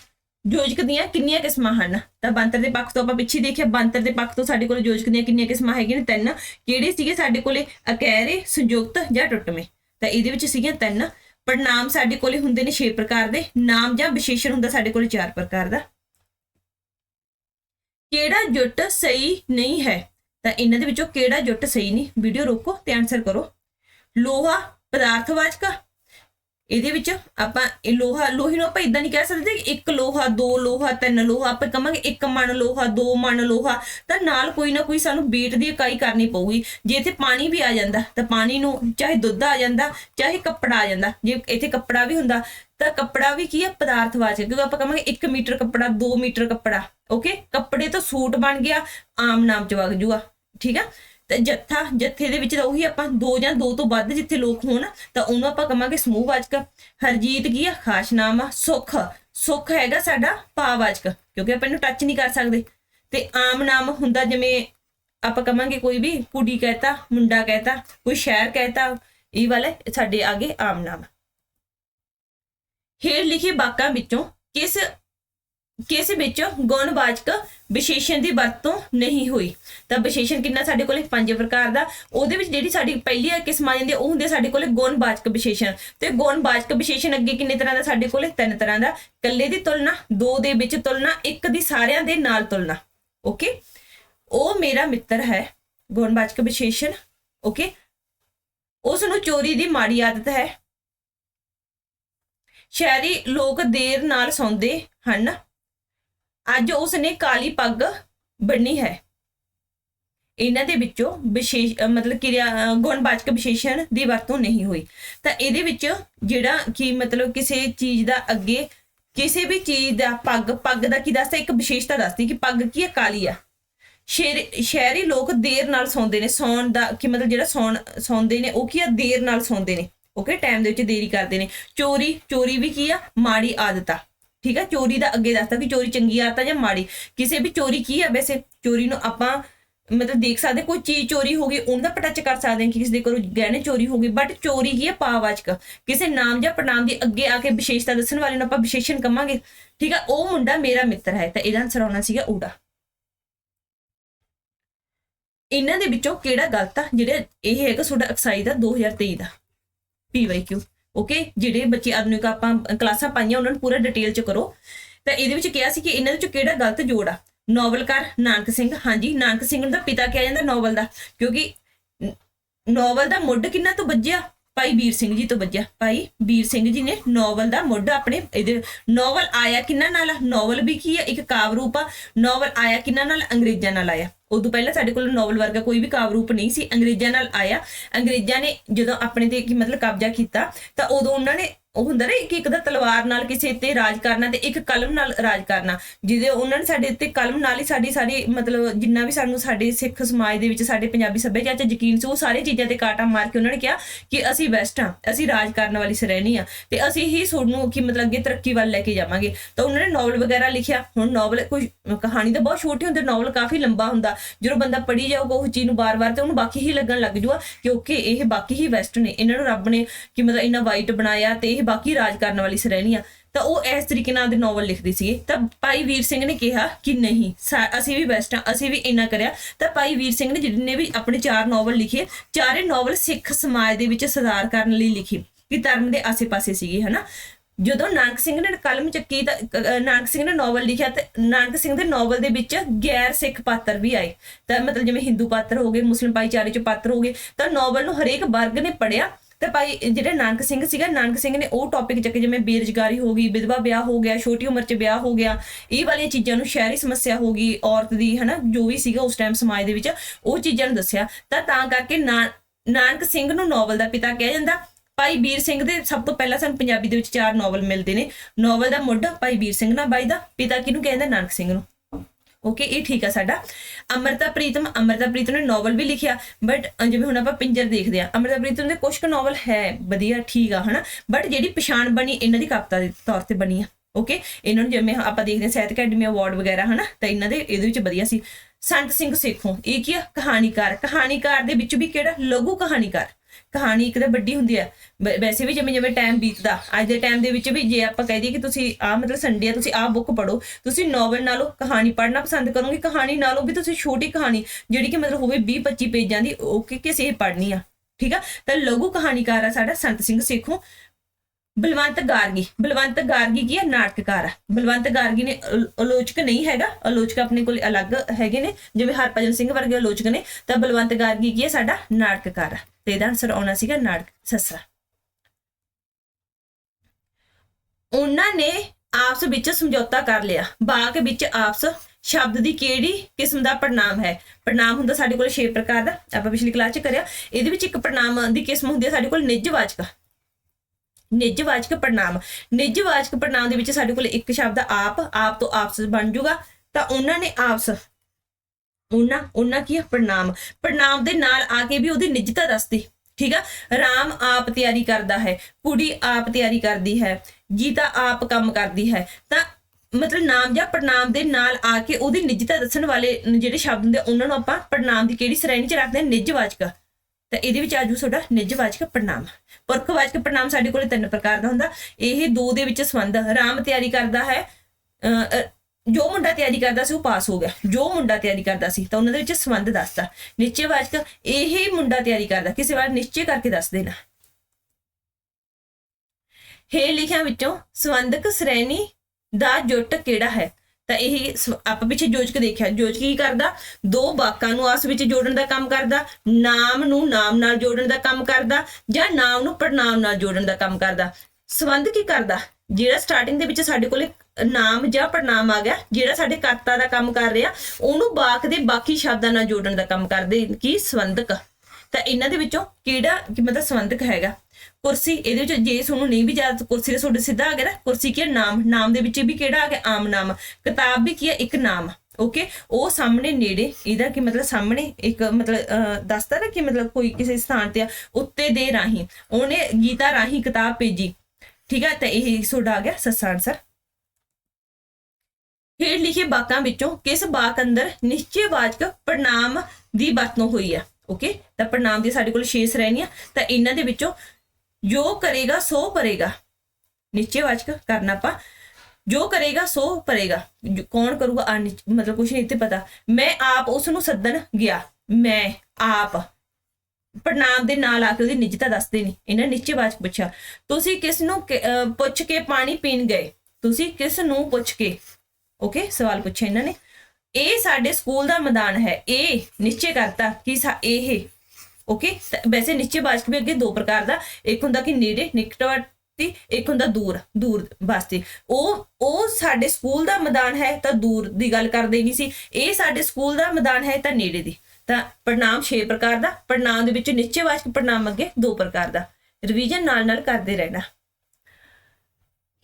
ਯੋਜਕ ਦੀਆਂ ਕਿੰਨੀਆਂ ਕਿਸਮਾਂ ਹਨ? ਤਾਂ ਬੰਤਰ ਦੇ ਪੱਖ ਤੋਂ ਆਪਾਂ ਪਿੱਛੇ ਦੇਖਿਆ, ਬੰਤਰ ਦੇ ਪੱਖ ਤੋਂ ਸਾਡੇ ਕੋਲ ਯੋਜਕ ਦੀਆਂ ਕਿੰਨੀਆਂ ਕਿਸਮਾਂ ਹੈਗੀਆਂ ਨੇ? ਤਿੰਨ। ਕਿਹੜੇ ਸੀਗੇ ਸਾਡੇ ਕੋਲੇ? ਅਕੈਰੇ, ਸੰਯੁਕਤ ਜਾਂ ਟੁੱਟਵੇਂ? ਤਾਂ ਇਹਦੇ ਵਿੱਚ ਸੀਗੀਆਂ ਤਿੰਨ। ਪੜਨਾਮ ਸਾਡੇ ਕੋਲੇ ਹੁੰਦੇ ਨੇ 6 ਪ੍ਰਕਾਰ ਦੇ। ਨਾਮ ਜਾਂ ਵਿਸ਼ੇਸ਼ਣ ਹੁੰਦਾ ਸਾਡੇ ਕੋਲੇ 4 ਪ੍ਰਕਾਰ ਦਾ। ਕਿਹੜਾ ਜੁੱਟ ਸਹੀ ਨਹੀਂ ਹੈ? ਤਾਂ ਇਹਨਾਂ ਦੇ ਵਿੱਚੋਂ ਕਿਹੜਾ ਜੁੱਟ ਸਹੀ ਨਹੀਂ? ਵੀਡੀਓ ਰੋਕੋ ਤੇ ਆਨਸਰ ਕਰੋ। ਲੋਹਾ ਪਦਾਰਥਵਾਚਕ ਇਹਦੇ ਵਿੱਚ ਆਪਾਂ ਇਹ ਲੋਹਾ, ਲੋਹੇ ਨੂੰ ਆਪਾਂ ਇਦਾਂ ਨਹੀਂ ਕਹਿ ਸਕਦੇ ਕਿ ਇੱਕ ਲੋਹਾ, ਦੋ ਲੋਹਾ, ਤਿੰਨ ਲੋਹਾ, ਆਪਾਂ ਕਹਾਂਗੇ ਇੱਕ ਮਣ ਲੋਹਾ, ਦੋ ਮਣ ਲੋਹਾ, ਤਾਂ ਨਾਲ ਕੋਈ ਨਾ ਕੋਈ ਸਾਨੂੰ weight ਦੀ ਇਕਾਈ ਕਰਨੀ ਪਊਗੀ। ਜੇ ਇੱਥੇ ਪਾਣੀ ਵੀ ਆ ਜਾਂਦਾ, ਤਾਂ ਪਾਣੀ ਨੂੰ ਚਾਹੇ ਦੁੱਧ ਆ ਜਾਂਦਾ, ਚਾਹੇ ਕੱਪੜਾ ਆ ਜਾਂਦਾ, ਜੇ ਇੱਥੇ ਕੱਪੜਾ ਵੀ ਹੁੰਦਾ, ਤਾਂ ਕੱਪੜਾ ਵੀ ਕੀ ਹੈ ਪਦਾਰਥਵਾਚਕ, ਕਿਉਂਕਿ ਆਪਾਂ ਕਹਾਂਗੇ 1 ਮੀਟਰ ਕੱਪੜਾ 2 ਮੀਟਰ ਕੱਪੜਾ ਓਕੇ ਕੱਪੜੇ ਤੋਂ ਸੂਟ ਬਣ ਗਿਆ, ਆਮ ਨਾਮ ਚ ਵਗ ਜੂਗਾ, ਠੀਕ ਆ? ਤੇ ਜੱਥਾ ਜੱਥੇ ਦੇ ਵਿੱਚ ਤਾਂ ਉਹੀ ਆਪਾਂ ਦੋ ਜਾਂ ਦੋ ਤੋਂ ਵੱਧ ਜਿੱਥੇ ਲੋਕ ਹੋਣ, ਤਾਂ ਉਹਨੂੰ ਆਪਾਂ ਕਹਾਂਗੇ ਸਮੂਹਵਾਚਕ ਹਰਜੀਤ ਕੀ ਆ? ਖਾਸ ਨਾਮ ਆ, ਸੁਖ। ਸੁਖ ਹੈਗਾ ਸਾਡਾ ਭਾਵਵਾਚਕ ਕਿਉਂਕਿ ਆਪਾਂ ਇਹਨੂੰ ਟੱਚ ਨਹੀਂ ਕਰ ਸਕਦੇ। ਤੇ ਆਮ ਨਾਮ ਹੁੰਦਾ ਜਿਵੇਂ ਆਪਾਂ ਕਵਾਂਗੇ ਕੋਈ ਵੀ, ਕੁੜੀ ਕਹਤਾ, ਮੁੰਡਾ ਕਹਤਾ, ਕੋਈ ਸ਼ਹਿਰ ਕਹਤਾ, ਇਹ ਵਾਲੇ ਸਾਡੇ ਆਗੇ ਆਮ ਨਾਮ। ਹੇਠ ਲਿਖੇ ਬਾਕਾਂ ਵਿੱਚੋਂ ਕਿਸ ਕਿਸ ਵਿੱਚ ਗੁਣਵਾਚਕ ਵਿਸ਼ੇਸ਼ਣ ਦੀ ਵਰਤੋਂ ਨਹੀਂ ਹੋਈ? ਤਾਂ ਵਿਸ਼ੇਸ਼ਣ ਕਿੰਨਾ ਸਾਡੇ ਕੋਲੇ? ਪੰਜ ਪ੍ਰਕਾਰ ਦਾ। ਉਹਦੇ ਵਿੱਚ ਜਿਹੜੀ ਸਾਡੀ ਪਹਿਲੀ ਕਿਸਮ ਆ ਜਾਂਦੀ ਉਹ ਹੁੰਦੀ ਆ ਸਾਡੇ ਕੋਲੇ ਗੁਣਵਾਚਕ ਵਿਸ਼ੇਸ਼ਣ। ਤੇ ਗੁਣਵਾਚਕ ਵਿਸ਼ੇਸ਼ਣ ਅੱਗੇ ਕਿੰਨੇ ਤਰ੍ਹਾਂ ਦਾ ਸਾਡੇ ਕੋਲੇ? ਤਿੰਨ ਤਰ੍ਹਾਂ ਦਾ। ਇਕੱਲੇ ਦੀ ਤੁਲਨਾ, ਦੋ ਦੇ ਵਿੱਚ ਤੁਲਨਾ, ਇੱਕ ਦੀ ਸਾਰਿਆਂ ਦੇ ਨਾਲ ਤੁਲਨਾ। ਓਕੇ? ਉਹ ਮੇਰਾ ਮਿੱਤਰ ਹੈ, ਗੁਣਵਾਚਕ ਵਿਸ਼ੇਸ਼ਣ। ਓਕੇ? ਉਸ ਨੂੰ ਚੋਰੀ ਦੀ ਮਾੜੀ ਆਦਤ ਹੈ। ਸ਼ਹਿਰੀ ਲੋਕ ਦੇਰ ਨਾਲ ਸੌਂਦੇ ਹਨ। ਅੱਜ ਉਸ ਨੇ ਕਾਲੀ ਪੱਗ ਬੰਨੀ ਹੈ। ਇਹਨਾਂ ਦੇ ਵਿੱਚੋਂ ਵਿਸ਼ੇਸ਼ ਮਤਲਬ ਕਿਰਿਆ ਗੁਣਵਾਚਕ ਵਿਸ਼ੇਸ਼ਣ ਦੀ ਵਰਤੋਂ ਨਹੀਂ ਹੋਈ। ਤਾਂ ਇਹਦੇ ਵਿੱਚ ਜਿਹੜਾ ਕਿ ਮਤਲਬ ਕਿਸੇ ਚੀਜ਼ ਦਾ ਅੱਗੇ, ਕਿਸੇ ਵੀ ਚੀਜ਼ ਦਾ ਪੱਗ ਪੱਗ ਦਾ ਕੀ ਦੱਸਦਾ? ਇੱਕ ਵਿਸ਼ੇਸ਼ਤਾ ਦੱਸਦੀ ਕਿ ਪੱਗ ਕੀ ਹੈ? ਕਾਲੀ ਆ। ਸ਼ਹਿਰੀ ਸ਼ਹਿਰੀ ਲੋਕ ਦੇਰ ਨਾਲ ਸੌਂਦੇ ਨੇ। ਸੌਣ ਦਾ ਕਿ ਮਤਲਬ ਜਿਹੜਾ ਸੌਣ, ਸੌਂਦੇ ਨੇ, ਉਹ ਕੀ ਆ? ਦੇਰ ਨਾਲ ਸੌਂਦੇ ਨੇ। ਓਕੇ ਟਾਈਮ ਦੇ ਵਿੱਚ ਦੇਰੀ ਕਰਦੇ ਨੇ। ਚੋਰੀ ਚੋਰੀ ਵੀ ਕੀ ਆ? ਮਾੜੀ ਆਦਤ। ਆ ਠੀਕ ਆ? ਚੋਰੀ ਦਾ ਅੱਗੇ ਦੱਸਦਾ ਕਿ ਚੋਰੀ ਚੰਗੀ ਆਦਤ ਆ ਜਾਂ ਮਾੜੀ। ਕਿਸੇ ਵੀ ਚੋਰੀ ਕੀ ਆ ਵੈਸੇ? ਚੋਰੀ ਨੂੰ ਆਪਾਂ ਮਤਲਬ ਦੇਖ ਸਕਦੇ ਕੋਈ ਚੀਜ਼ ਚੋਰੀ ਹੋ ਗਈ ਉਹਦਾ ਪਤਾ ਕਰ ਸਕਦੇ ਹਾਂ ਕਿ ਕਿਸੇ ਦੇ ਘਰੋਂ ਗਹਿਣੇ ਚੋਰੀ ਹੋ ਗਏ ਬਟ ਚੋਰੀ ਕੀ ਹੈ ਪਾਵਾਚਕ। ਕਿਸੇ ਨਾਮ ਜਾਂ ਪ੍ਰਨਾਮ ਦੀ ਅੱਗੇ ਆ ਕੇ ਵਿਸ਼ੇਸ਼ਤਾ ਦੱਸਣ ਵਾਲੇ ਨੂੰ ਆਪਾਂ ਵਿਸ਼ੇਸ਼ਣ ਕਵਾਂਗੇ। ਠੀਕ ਆ? ਉਹ ਮੁੰਡਾ ਮੇਰਾ ਮਿੱਤਰ ਹੈ, ਤਾਂ ਇਹਦਾ ਆਨਸਰ ਆਉਣਾ ਸੀਗਾ ਊੜਾ। ਇਹਨਾਂ ਦੇ ਵਿੱਚੋਂ ਕਿਹੜਾ ਗਲਤ ਆ? ਜਿਹੜਾ ਇਹ ਹੈਗਾ ਤੁਹਾਡਾ ਐਕਸਾਈ ਦਾ 2023 ਦਾ। ਪੀਵਾਈਕਿਊ ਓਕੇ ਜਿਹੜੇ ਬੱਚੇ ਆਧੁਨਿਕ ਆਪਾਂ ਕਲਾਸਾਂ ਪਾਈਆਂ, ਉਹਨਾਂ ਨੂੰ ਪੂਰਾ ਡਿਟੇਲ ਚ ਕਰੋ। ਤਾਂ ਇਹਦੇ ਵਿੱਚ ਕਿਹਾ ਸੀ ਕਿ ਇਹਨਾਂ ਦੇ ਵਿੱਚ ਕਿਹੜਾ ਗਲਤ ਜੋੜ ਆ? ਨੋਵਲਕਾਰ ਨਾਨਕ ਸਿੰਘ। ਹਾਂਜੀ, ਨਾਨਕ ਸਿੰਘ ਦਾ ਪਿਤਾ ਕਿਹਾ ਜਾਂਦਾ ਨੋਵਲ ਦਾ। ਕਿਉਂਕਿ ਨੋਵਲ ਦਾ ਮੁੱਢ ਕਿੰਨਾ ਤੋਂ ਵੱਜਿਆ? ਭਾਈ ਵੀਰ ਸਿੰਘ ਜੀ ਤੋਂ ਵੱਜਿਆ। ਭਾਈ ਵੀਰ ਸਿੰਘ ਜੀ ਨੇ ਨੋਵਲ ਦਾ ਮੁੱਢ ਆਪਣੇ ਇਹਦੇ ਨੋਵਲ ਆਇਆ ਕਿੰਨਾ ਨਾਲ ਨੋਵਲ ਵੀ ਕੀ ਹੈ ਇੱਕ ਕਾਵ ਰੂਪ ਆ। ਨੋਵਲ ਆਇਆ ਕਿੰਨਾ ਨਾਲ? ਅੰਗਰੇਜ਼ਾਂ ਨਾਲ ਆਇਆ। ਉਦੋਂ ਪਹਿਲਾਂ ਸਾਡੇ ਕੋਲ ਨੋਵਲ ਵਰਗਾ ਕੋਈ ਵੀ ਕਾਵ ਰੂਪ ਨਹੀਂ ਸੀ, ਅੰਗਰੇਜ਼ਾਂ ਨਾਲ ਆਇਆ। ਅੰਗਰੇਜ਼ਾਂ ਨੇ ਜਦੋਂ ਆਪਣੇ ਤੇ ਕੀ ਮਤਲਬ ਕਬਜ਼ਾ ਕੀਤਾ, ਤਾਂ ਉਦੋਂ ਉਹਨਾਂ ਨੇ ਉਹ ਹੁੰਦਾ ਨਾ ਇੱਕ ਇੱਕ ਦਾ ਤਲਵਾਰ ਨਾਲ ਕਿਸੇ ਤੇ ਰਾਜ ਕਰਨਾ ਤੇ ਇੱਕ ਕਲਮ ਨਾਲ ਰਾਜ ਕਰਨਾ। ਜਿਹਦੇ ਉਹਨਾਂ ਨੇ ਸਾਡੇ ਉੱਤੇ ਕਲਮ ਨਾਲ ਹੀ ਸਾਡੀ ਸਾਰੀ ਮਤਲਬ ਜਿੰਨਾ ਵੀ ਸਾਨੂੰ ਸਾਡੇ ਸਿੱਖ ਸਮਾਜ ਦੇ ਵਿੱਚ ਸਾਡੇ ਪੰਜਾਬੀ ਸੱਭਿਆਚਾਰ 'ਚ ਯਕੀਨ ਸੀ, ਉਹ ਸਾਰੇ ਚੀਜ਼ਾਂ ਤੇ ਕਾਟਾ ਮਾਰ ਕੇ ਉਹਨਾਂ ਨੇ ਕਿਹਾ ਕਿ ਅਸੀਂ ਵੈਸਟ ਹਾਂ, ਅਸੀਂ ਰਾਜ ਕਰਨ ਵਾਲੀ ਸ਼੍ਰੇਣੀ ਆ ਤੇ ਅਸੀਂ ਹੀ ਤੁਹਾਨੂੰ ਕੀ ਮਤਲਬ ਅੱਗੇ ਤਰੱਕੀ ਵੱਲ ਲੈ ਕੇ ਜਾਵਾਂਗੇ। ਤਾਂ ਉਹਨਾਂ ਨੇ ਨੋਵਲ ਵਗੈਰਾ ਲਿਖਿਆ। ਹੁਣ ਨੋਵਲ ਕੋਈ ਕਹਾਣੀ ਤਾਂ ਬਹੁਤ ਛੋਟੀ ਹੁੰਦੀ ਨੋਵਲ ਕਾਫੀ ਲੰਬਾ ਹੁੰਦਾ। ਜਦੋਂ ਬੰਦਾ ਪੜ੍ਹੀ ਜਾਊਗਾ ਉਹ ਚੀਜ਼ ਨੂੰ ਬਾਰ-ਬਾਰ ਤੇ ਉਹਨੂੰ ਬਾਕੀ ਹੀ ਲੱਗਣ ਲੱਗ ਜੂਗਾ ਕਿਉਂਕਿ ਇਹ ਬਾਕੀ ਹੀ ਵੈਸਟ ਨੇ। ਇਹਨਾਂ ਨੂੰ ਰੱਬ ਨੇ ਕਿ ਮਤਲਬ ਇਹਨਾਂ ਵਾਈਟ ਬਣਾਇਆ ਤੇ ਇਹ ਬਾਕੀ ਰਾਜ ਕਰਨ ਵਾਲੀ ਸ਼੍ਰੇਣੀ ਆ, ਤਾਂ ਉਹ ਇਸ ਤਰੀਕੇ ਨਾਲ ਦੇ ਨੋਵਲ ਲਿਖਦੇ ਸੀਗੇ। ਤਾਂ ਭਾਈ ਵੀਰ ਸਿੰਘ ਨੇ ਕਿਹਾ ਕਿ ਨਹੀਂ ਅਸੀਂ ਵੀ ਬੈਸਟ ਆ, ਅਸੀਂ ਵੀ ਇੰਨਾ ਕਰਿਆ। ਤਾਂ ਭਾਈ ਵੀਰ ਸਿੰਘ ਨੇ ਜਿੰਨੇ ਵੀ ਆਪਣੇ ਚਾਰ ਨੋਵਲ ਲਿਖੇ, ਚਾਰੇ ਨੋਵਲ ਸਿੱਖ ਸਮਾਜ ਦੇ ਵਿੱਚ ਸੁਧਾਰ ਕਰਨ ਲਈ ਲਿਖੇ, ਕਿ ਧਰਮ ਦੇ ਆਸੇ-ਪਾਸੇ ਸੀਗੇ, ਹਨਾ। ਜਦੋਂ ਨਾਨਕ ਸਿੰਘ ਨੇ ਕਲਮ ਚੱਕੀ ਤਾਂ ਨਾਨਕ ਸਿੰਘ ਨੇ ਨੋਵਲ ਲਿਖਿਆ ਤੇ ਨਾਨਕ ਸਿੰਘ ਦੇ ਨੋਵਲ ਦੇ ਵਿੱਚ ਗੈਰ ਸਿੱਖ ਪਾਤਰ ਵੀ ਆਏ। ਤਾਂ ਮਤਲਬ ਜਿਵੇਂ ਹਿੰਦੂ ਪਾਤਰ ਹੋ ਗਏ, ਮੁਸਲਿਮ ਭਾਈਚਾਰੇ ਚ ਪਾਤਰ ਹੋ ਗਏ, ਤਾਂ ਨੋਵਲ ਨੂੰ ਹਰੇਕ ਵਰਗ ਨੇ ਪੜਿਆ ਤੇ ਭਾਈ ਜਿਹੜੇ ਨਾਨਕ ਸਿੰਘ ਸੀਗਾ, ਨਾਨਕ ਸਿੰਘ ਨੇ ਉਹ ਟੌਪਿਕ ਚੱਕੇ, ਜਿਵੇਂ ਬੇਰੁਜ਼ਗਾਰੀ ਹੋ ਗਈ, ਵਿਧਵਾ ਵਿਆਹ ਹੋ ਗਿਆ, ਛੋਟੀ ਉਮਰ 'ਚ ਵਿਆਹ ਹੋ ਗਿਆ, ਇਹ ਵਾਲੀਆਂ ਚੀਜ਼ਾਂ ਨੂੰ ਸ਼ਹਿਰੀ ਸਮੱਸਿਆ ਹੋ ਗਈ, ਔਰਤ ਦੀ, ਹਨਾ, ਜੋ ਵੀ ਸੀਗਾ ਉਸ ਟਾਈਮ ਸਮਾਜ ਦੇ ਵਿੱਚ, ਉਹ ਚੀਜ਼ਾਂ ਨੂੰ ਦੱਸਿਆ। ਤਾਂ ਤਾਂ ਕਰਕੇ ਨਾ- ਨਾਨਕ ਸਿੰਘ ਨੂੰ ਨੋਵਲ ਦਾ ਪਿਤਾ ਕਿਹਾ ਜਾਂਦਾ। ਭਾਈ ਵੀਰ ਸਿੰਘ ਦੇ ਸਭ ਤੋਂ ਪਹਿਲਾਂ ਸਾਨੂੰ ਪੰਜਾਬੀ ਦੇ ਵਿੱਚ ਚਾਰ ਨੋਵਲ ਮਿਲਦੇ ਨੇ। ਨੋਵਲ ਦਾ ਮੁੱਢ ਭਾਈ ਵੀਰ ਸਿੰਘ ਨਾਲ ਬਾਈ ਦਾ, ਪਿਤਾ ਕਿਹਨੂੰ ਕਹਿੰਦਾ ਨਾਨਕ ਸਿੰਘ ਨੂੰ। ਓਕੇ ਇਹ ਠੀਕ ਆ ਸਾਡਾ। ਅਮਰਤਾ ਪ੍ਰੀਤਮ ਅਮਰਤਾ ਪ੍ਰੀਤਮ ਨੇ ਨੋਵਲ ਵੀ ਲਿਖਿਆ ਬਟ ਜਿਵੇਂ ਹੁਣ ਆਪਾਂ ਪਿੰਜਰ ਦੇਖਦੇ ਆ ਅਮਰਤਾ ਪ੍ਰੀਤਮ ਦੇ ਕੁਝ ਕੁ ਨੋਵਲ ਹੈ, ਵਧੀਆ, ਠੀਕ ਆ, ਹਨਾ? ਬਟ ਜਿਹੜੀ ਪਛਾਣ ਬਣੀ, ਇਹਨਾਂ ਦੀ ਕਵਿਤਾ ਦੇ ਤੌਰ ਤੇ ਬਣੀ ਆ ਓਕੇ ਇਹਨਾਂ ਨੂੰ ਜਿਵੇਂ ਆਪਾਂ ਦੇਖਦੇ ਆ ਸਾਹਿਤ ਅਕੈਡਮੀ ਅਵਾਰਡ ਵਗੈਰਾ, ਹਨਾ? ਤਾਂ ਇਹਨਾਂ ਦੇ, ਇਹਦੇ ਵਿੱਚ ਵਧੀਆ ਸੀ। ਸੰਤ ਸਿੰਘ ਸੇਖੋਂ, ਇਹ ਕੀ ਆ? ਕਹਾਣੀਕਾਰ। ਕਹਾਣੀਕਾਰ ਦੇ ਵਿੱਚ ਵੀ ਕਿਹੜਾ? ਲਘੂ ਕਹਾਣੀਕਾਰ। ਕਹਾਣੀ ਇੱਕ ਤਾਂ ਵੱਡੀ ਹੁੰਦੀ ਹੈ। ਵੈਸੇ ਵੀ ਜਿਵੇਂ ਜਿਵੇਂ ਟਾਈਮ ਬੀਤਦਾ, ਅੱਜ ਦੇ ਟਾਈਮ ਦੇ ਵਿੱਚ ਵੀ ਜੇ ਆਪਾਂ ਕਹਿ ਦਈਏ ਕਿ ਤੁਸੀਂ ਆ ਮਤਲਬ ਸੰਡੇ ਆ, ਤੁਸੀਂ ਆ ਬੁੱਕ ਪੜੋ ਤੁਸੀਂ ਨੋਵਲ ਨਾਲੋਂ ਕਹਾਣੀ ਪੜ੍ਹਨਾ ਪਸੰਦ ਕਰੋਗੇ, ਕਹਾਣੀ ਨਾਲੋਂ ਵੀ ਤੁਸੀਂ ਛੋਟੀ ਕਹਾਣੀ, ਜਿਹੜੀ ਕਿ ਮਤਲਬ ਹੋਵੇ 20 25 ਪੇਜਾਂ ਦੀ, ਉਹ ਕਿ, ਕਿਸੇ ਪੜ੍ਹਨੀ ਆ। ਠੀਕ ਆ? ਤਾਂ ਲਘੂ ਕਹਾਣੀਕਾਰ ਆ ਸਾਡਾ ਸੰਤ ਸਿੰਘ ਸੇਖੋਂ। ਬਲਵੰਤ ਗਾਰਗੀ ਬਲਵੰਤ ਗਾਰਗੀ ਕੀ ਹੈ? ਨਾਟਕਕਾਰ ਆ। ਬਲਵੰਤ ਗਾਰਗੀ ਨੇ ਆਲੋਚਕ ਨਹੀਂ ਹੈਗਾ। ਆਲੋਚਕ ਆਪਣੇ ਕੋਲ ਅਲੱਗ ਹੈਗੇ ਨੇ, ਜਿਵੇਂ ਹਰਭਜਨ ਸਿੰਘ ਵਰਗੇ ਆਲੋਚਕ ਨੇ। ਤਾਂ ਬਲਵੰਤ ਗਾਰਗੀ ਕੀ ਹੈ? ਸਾਡਾ ਨਾਟਕਕਾਰ ਆ। ਤੇ ਇਹਦਾ ਆਨਸਰ ਆਉਣਾ ਸੀਗਾ ਨਾਟਕ ਸਸਰਾ। ਉਹਨਾਂ ਨੇ ਆਪਸ ਵਿੱਚ ਸਮਝੌਤਾ ਕਰ ਲਿਆ। ਬਾਕ ਵਿੱਚ ਆਪਸ ਸ਼ਬਦ ਦੀ ਕਿਹੜੀ ਕਿਸਮ ਦਾ ਪ੍ਰਣਾਮ ਹੈ? ਪ੍ਰਣਾਮ ਹੁੰਦਾ ਸਾਡੇ ਕੋਲ 6 ਪ੍ਰਕਾਰ ਦਾ। ਆਪਾਂ ਪਿਛਲੀ ਕਲਾਸ 'ਚ ਕਰਿਆ। ਇਹਦੇ ਵਿੱਚ ਇੱਕ ਪ੍ਰਣਾਮ ਦੀ ਕਿਸਮ ਹੁੰਦੀ ਹੈ ਸਾਡੇ ਕੋਲ ਨਿੱਜਵਾਚਕ ਨਿੱਜਵਾਚਕ ਪ੍ਰਣਾਮ ਨਿੱਜਵਾਚਕ ਪ੍ਰਣਾਮ ਦੇ ਵਿੱਚ ਸਾਡੇ ਕੋਲ ਇੱਕ ਸ਼ਬਦ ਆਪ ਆਪ ਤੋਂ ਆਪਸ ਬਣ ਜਾਊਗਾ ਤਾਂ ਉਹਨਾਂ ਨੇ ਆਪਸ ਉਹਨਾਂ ਉਹਨਾਂ ਕੀ ਹੈ ਪ੍ਰਣਾਮ ਪ੍ਰਣਾਮ ਦੇ ਨਾਲ ਆ ਕੇ ਵੀ ਉਹਦੀ ਨਿੱਜਤਾ ਦੱਸਦੀ। ਠੀਕ ਆ? ਰਾਮ ਆਪ ਤਿਆਰੀ ਕਰਦਾ ਹੈ ਕੁੜੀ ਆਪ ਤਿਆਰੀ ਕਰਦੀ ਹੈ ਗੀਤਾ ਆਪ ਕੰਮ ਕਰਦੀ ਹੈ। ਤਾਂ ਮਤਲਬ ਨਾਮ ਜਾਂ ਪ੍ਰਣਾਮ ਦੇ ਨਾਲ ਆ ਕੇ ਉਹਦੀ ਨਿੱਜਤਾ ਦੱਸਣ ਵਾਲੇ ਜਿਹੜੇ ਸ਼ਬਦ ਹੁੰਦੇ ਆ, ਉਹਨਾਂ ਨੂੰ ਆਪਾਂ ਪ੍ਰਣਾਮ ਦੀ ਕਿਹੜੀ ਸ਼੍ਰੇਣੀ 'ਚ ਰੱਖਦੇ ਹਾਂ? ਨਿੱਜਵਾਚਕ। ਤਾਂ ਇਹਦੇ ਵਿੱਚ ਆਜੂ ਤੁਹਾਡਾ ਨਿੱਜਵਾਚਕ ਪ੍ਰਣਾਮ ਪੁਰਖਵਾਚਕ ਪ੍ਰਣਾਮ ਸਾਡੇ ਕੋਲੇ ਤਿੰਨ ਪ੍ਰਕਾਰ ਦਾ ਹੁੰਦਾ। ਇਹ ਦੋ ਦੇ ਵਿੱਚ ਸੰਬੰਧ। ਰਾਮ ਤਿਆਰੀ ਕਰਦਾ ਹੈ ਅਹ, ਜੋ ਮੁੰਡਾ ਤਿਆਰੀ ਕਰਦਾ ਸੀ ਉਹ ਪਾਸ ਹੋ ਗਿਆ। ਜੋ ਮੁੰਡਾ ਤਿਆਰੀ ਕਰਦਾ ਸੀ ਤਾਂ ਉਹਨਾਂ ਦੇ ਵਿੱਚ ਸੰਬੰਧ ਦੱਸਦਾ। ਨਿਸ਼ਚੈਵਾਚਕ ਇਹ ਹੀ ਮੁੰਡਾ ਤਿਆਰੀ ਕਰਦਾ। ਕਿਸੇ ਵਾਰ ਨਿਸ਼ਚੈ ਕਰਕੇ ਦੱਸ ਦੇਣਾ। ਹੇ ਲਿਖਿਆਂ ਵਿੱਚੋਂ ਸੰਬੰਧਕ ਸ਼੍ਰੇਣੀ ਦਾ ਜੁੱਟ ਕਿਹੜਾ ਹੈ? ਤਾਂ ਇਹ ਆਪਾਂ ਪਿੱਛੇ ਜੋਜਕ ਦੇਖਿਆ ਜੋਜਕ ਕੀ ਕਰਦਾ? ਦੋ ਵਾਕਾਂ ਨੂੰ ਆਪਸ ਵਿੱਚ ਜੋੜਨ ਦਾ ਕੰਮ ਕਰਦਾ, ਨਾਮ ਨੂੰ ਨਾਮ ਨਾਲ ਜੋੜਨ ਦਾ ਕੰਮ ਕਰਦਾ ਜਾਂ ਨਾਮ ਨੂੰ ਪ੍ਰਨਾਮ ਨਾਲ ਜੋੜਨ ਦਾ ਕੰਮ ਕਰਦਾ। ਸੰਬੰਧ ਕੀ ਕਰਦਾ? ਜਿਹੜਾ ਸਟਾਰਟਿੰਗ ਦੇ ਵਿੱਚ ਸਾਡੇ ਕੋਲੇ ਨਾਮ ਜਾਂ ਪ੍ਰਨਾਮ ਆ ਗਿਆ, ਜਿਹੜਾ ਸਾਡੇ ਕਰਤਾ ਦਾ ਕੰਮ ਕਰ ਰਿਹਾ, ਉਹਨੂੰ ਬਾਕ ਦੇ ਬਾਕੀ ਸ਼ਬਦਾਂ ਨਾਲ ਜੋੜਨ ਦਾ ਕੰਮ ਕਰਦੇ, ਕੀ ਸੰਬੰਧਕ? ਤਾਂ ਇਹਨਾਂ ਦੇ ਵਿੱਚੋਂ ਕਿਹੜਾ ਮਤਲਬ ਸੰਬੰਧਕ ਹੈਗਾ? ਕੁਰਸੀ, ਇਹਦੇ ਵਿੱਚ ਜੇ ਤੁਹਾਨੂੰ ਨਹੀਂ ਵੀ ਯਾਦ ਕੁਰਸੀ ਦੇ ਤੁਹਾਡੇ ਸਿੱਧਾ ਆ ਗਿਆ ਨਾ, ਕੁਰਸੀ ਕੀ ਨਾਮ। ਨਾਮ ਦੇ ਵਿੱਚ ਵੀ ਕਿਹੜਾ ਆ ਗਿਆ? ਆਮ ਨਾਮ। ਕਿਤਾਬ ਵੀ ਕੀ ਹੈ? ਇੱਕ ਨਾਮ। ਓਕੇ? ਉਹ ਸਾਹਮਣੇ ਨੇੜੇ, ਇਹਦਾ ਕੀ ਮਤਲਬ ਸਾਹਮਣੇ ਇੱਕ ਮਤਲਬ ਦੱਸਦਾ ਨਾ ਕਿ ਮਤਲਬ ਕੋਈ ਕਿਸੇ ਸਥਾਨ ਤੇ ਆ, ਉੱਤੇ ਦੇ ਰਾਹੀਂ। ਉਹਨੇ ਗੀਤਾ ਰਾਹੀਂ ਕਿਤਾਬ ਭੇਜੀ। ਠੀਕ ਹੈ? ਤਾਂ ਇਹ ਤੁਹਾਡਾ ਆ ਗਿਆ ਸੱਸਾ ਆਨਸਰ ਹੇਠ ਲਿਖੇ ਬਾਕਾਂ ਵਿੱਚੋਂ ਕਿਸ ਬਾਕ ਅੰਦਰ ਨਿਸ਼ਚੈਵਾਚਕ ਪ੍ਰਣਾਮ ਦੀ ਵਰਤੋਂ ਹੋਈ ਹੈ? ਓਕੇ? ਤਾਂ ਪ੍ਰਣਾਮ ਦੀ ਸਾਡੇ ਕੋਲ ਸ਼ੇਸ਼ ਰਹਿਣੀਆਂ ਤਾਂ ਇਹਨਾਂ ਦੇ ਵਿੱਚੋਂ ਜੋ ਕਰੇਗਾ, ਸੋ ਪਰੇਗਾ ਨਿਸ਼ਚੈਵਾਚਕ ਕਰਨਾ ਆਪਾਂ। ਜੋ ਕਰੇਗਾ, ਸੋ ਪਰੇਗਾ ਕੌਣ ਕਰੂਗਾ ਆ ਮਤਲਬ ਕੁਛ ਨਹੀਂ, ਇੱਥੇ ਪਤਾ। ਮੈਂ ਆਪ ਉਸ ਨੂੰ ਸੱਦਣ ਗਿਆ। ਮੈਂ ਆਪ ਪ੍ਰਣਾਮ ਦੇ ਨਾਲ ਆ ਕੇ ਉਹਦੀ ਨਿੱਜਤਾ ਦੱਸਦੇ ਨਹੀਂ ਇਹਨਾਂ ਨਿਸ਼ਚੈਵਾਚਕ ਪੁੱਛਿਆ, ਤੁਸੀਂ ਕਿਸ ਨੂੰ ਪੁੱਛ ਕੇ ਪਾਣੀ ਪੀਣ ਗਏ? ਤੁਸੀਂ ਕਿਸ ਨੂੰ ਪੁੱਛ ਕੇ? ਓਕੇ, ਸਵਾਲ ਪੁੱਛਿਆ ਇਹਨਾਂ ਨੇ। ਇਹ ਸਾਡੇ ਸਕੂਲ ਦਾ ਮੈਦਾਨ ਹੈ। ਇਹ ਨਿਸ਼ਚੈ ਕਰਤਾ ਕਿ ਸਾ- ਇਹ ਓਕੇ ਤਾਂ ਵੈਸੇ ਨਿਸ਼ਚੈਵਾਚਕ ਵੀ ਅੱਗੇ ਦੋ ਪ੍ਰਕਾਰ ਦਾ, ਇੱਕ ਹੁੰਦਾ ਕਿ ਨੇੜੇ, ਨਿਕਟਵਰਤੀ, ਇੱਕ ਹੁੰਦਾ ਦੂਰ ਦੂਰ ਵਾਸਤੇ। ਉਹ ਉਹ ਸਾਡੇ ਸਕੂਲ ਦਾ ਮੈਦਾਨ ਹੈ ਤਾਂ ਦੂਰ ਦੀ ਗੱਲ ਕਰਦੇ ਨਹੀਂ ਸੀ। ਇਹ ਸਾਡੇ ਸਕੂਲ ਦਾ ਮੈਦਾਨ ਹੈ ਤਾਂ ਨੇੜੇ ਦੀ। ਤਾਂ ਪ੍ਰਣਾਮ 6 ਪ੍ਰਕਾਰ ਦਾ ਪ੍ਰਣਾਮ ਦੇ ਵਿੱਚ ਨਿਸ਼ਚੈਵਾਚਕ ਪ੍ਰਣਾਮ ਅੱਗੇ ਦੋ ਪ੍ਰਕਾਰ ਦਾ। ਰਿਵੀਜ਼ਨ ਨਾਲ ਨਾਲ ਕਰਦੇ ਰਹਿਣਾ।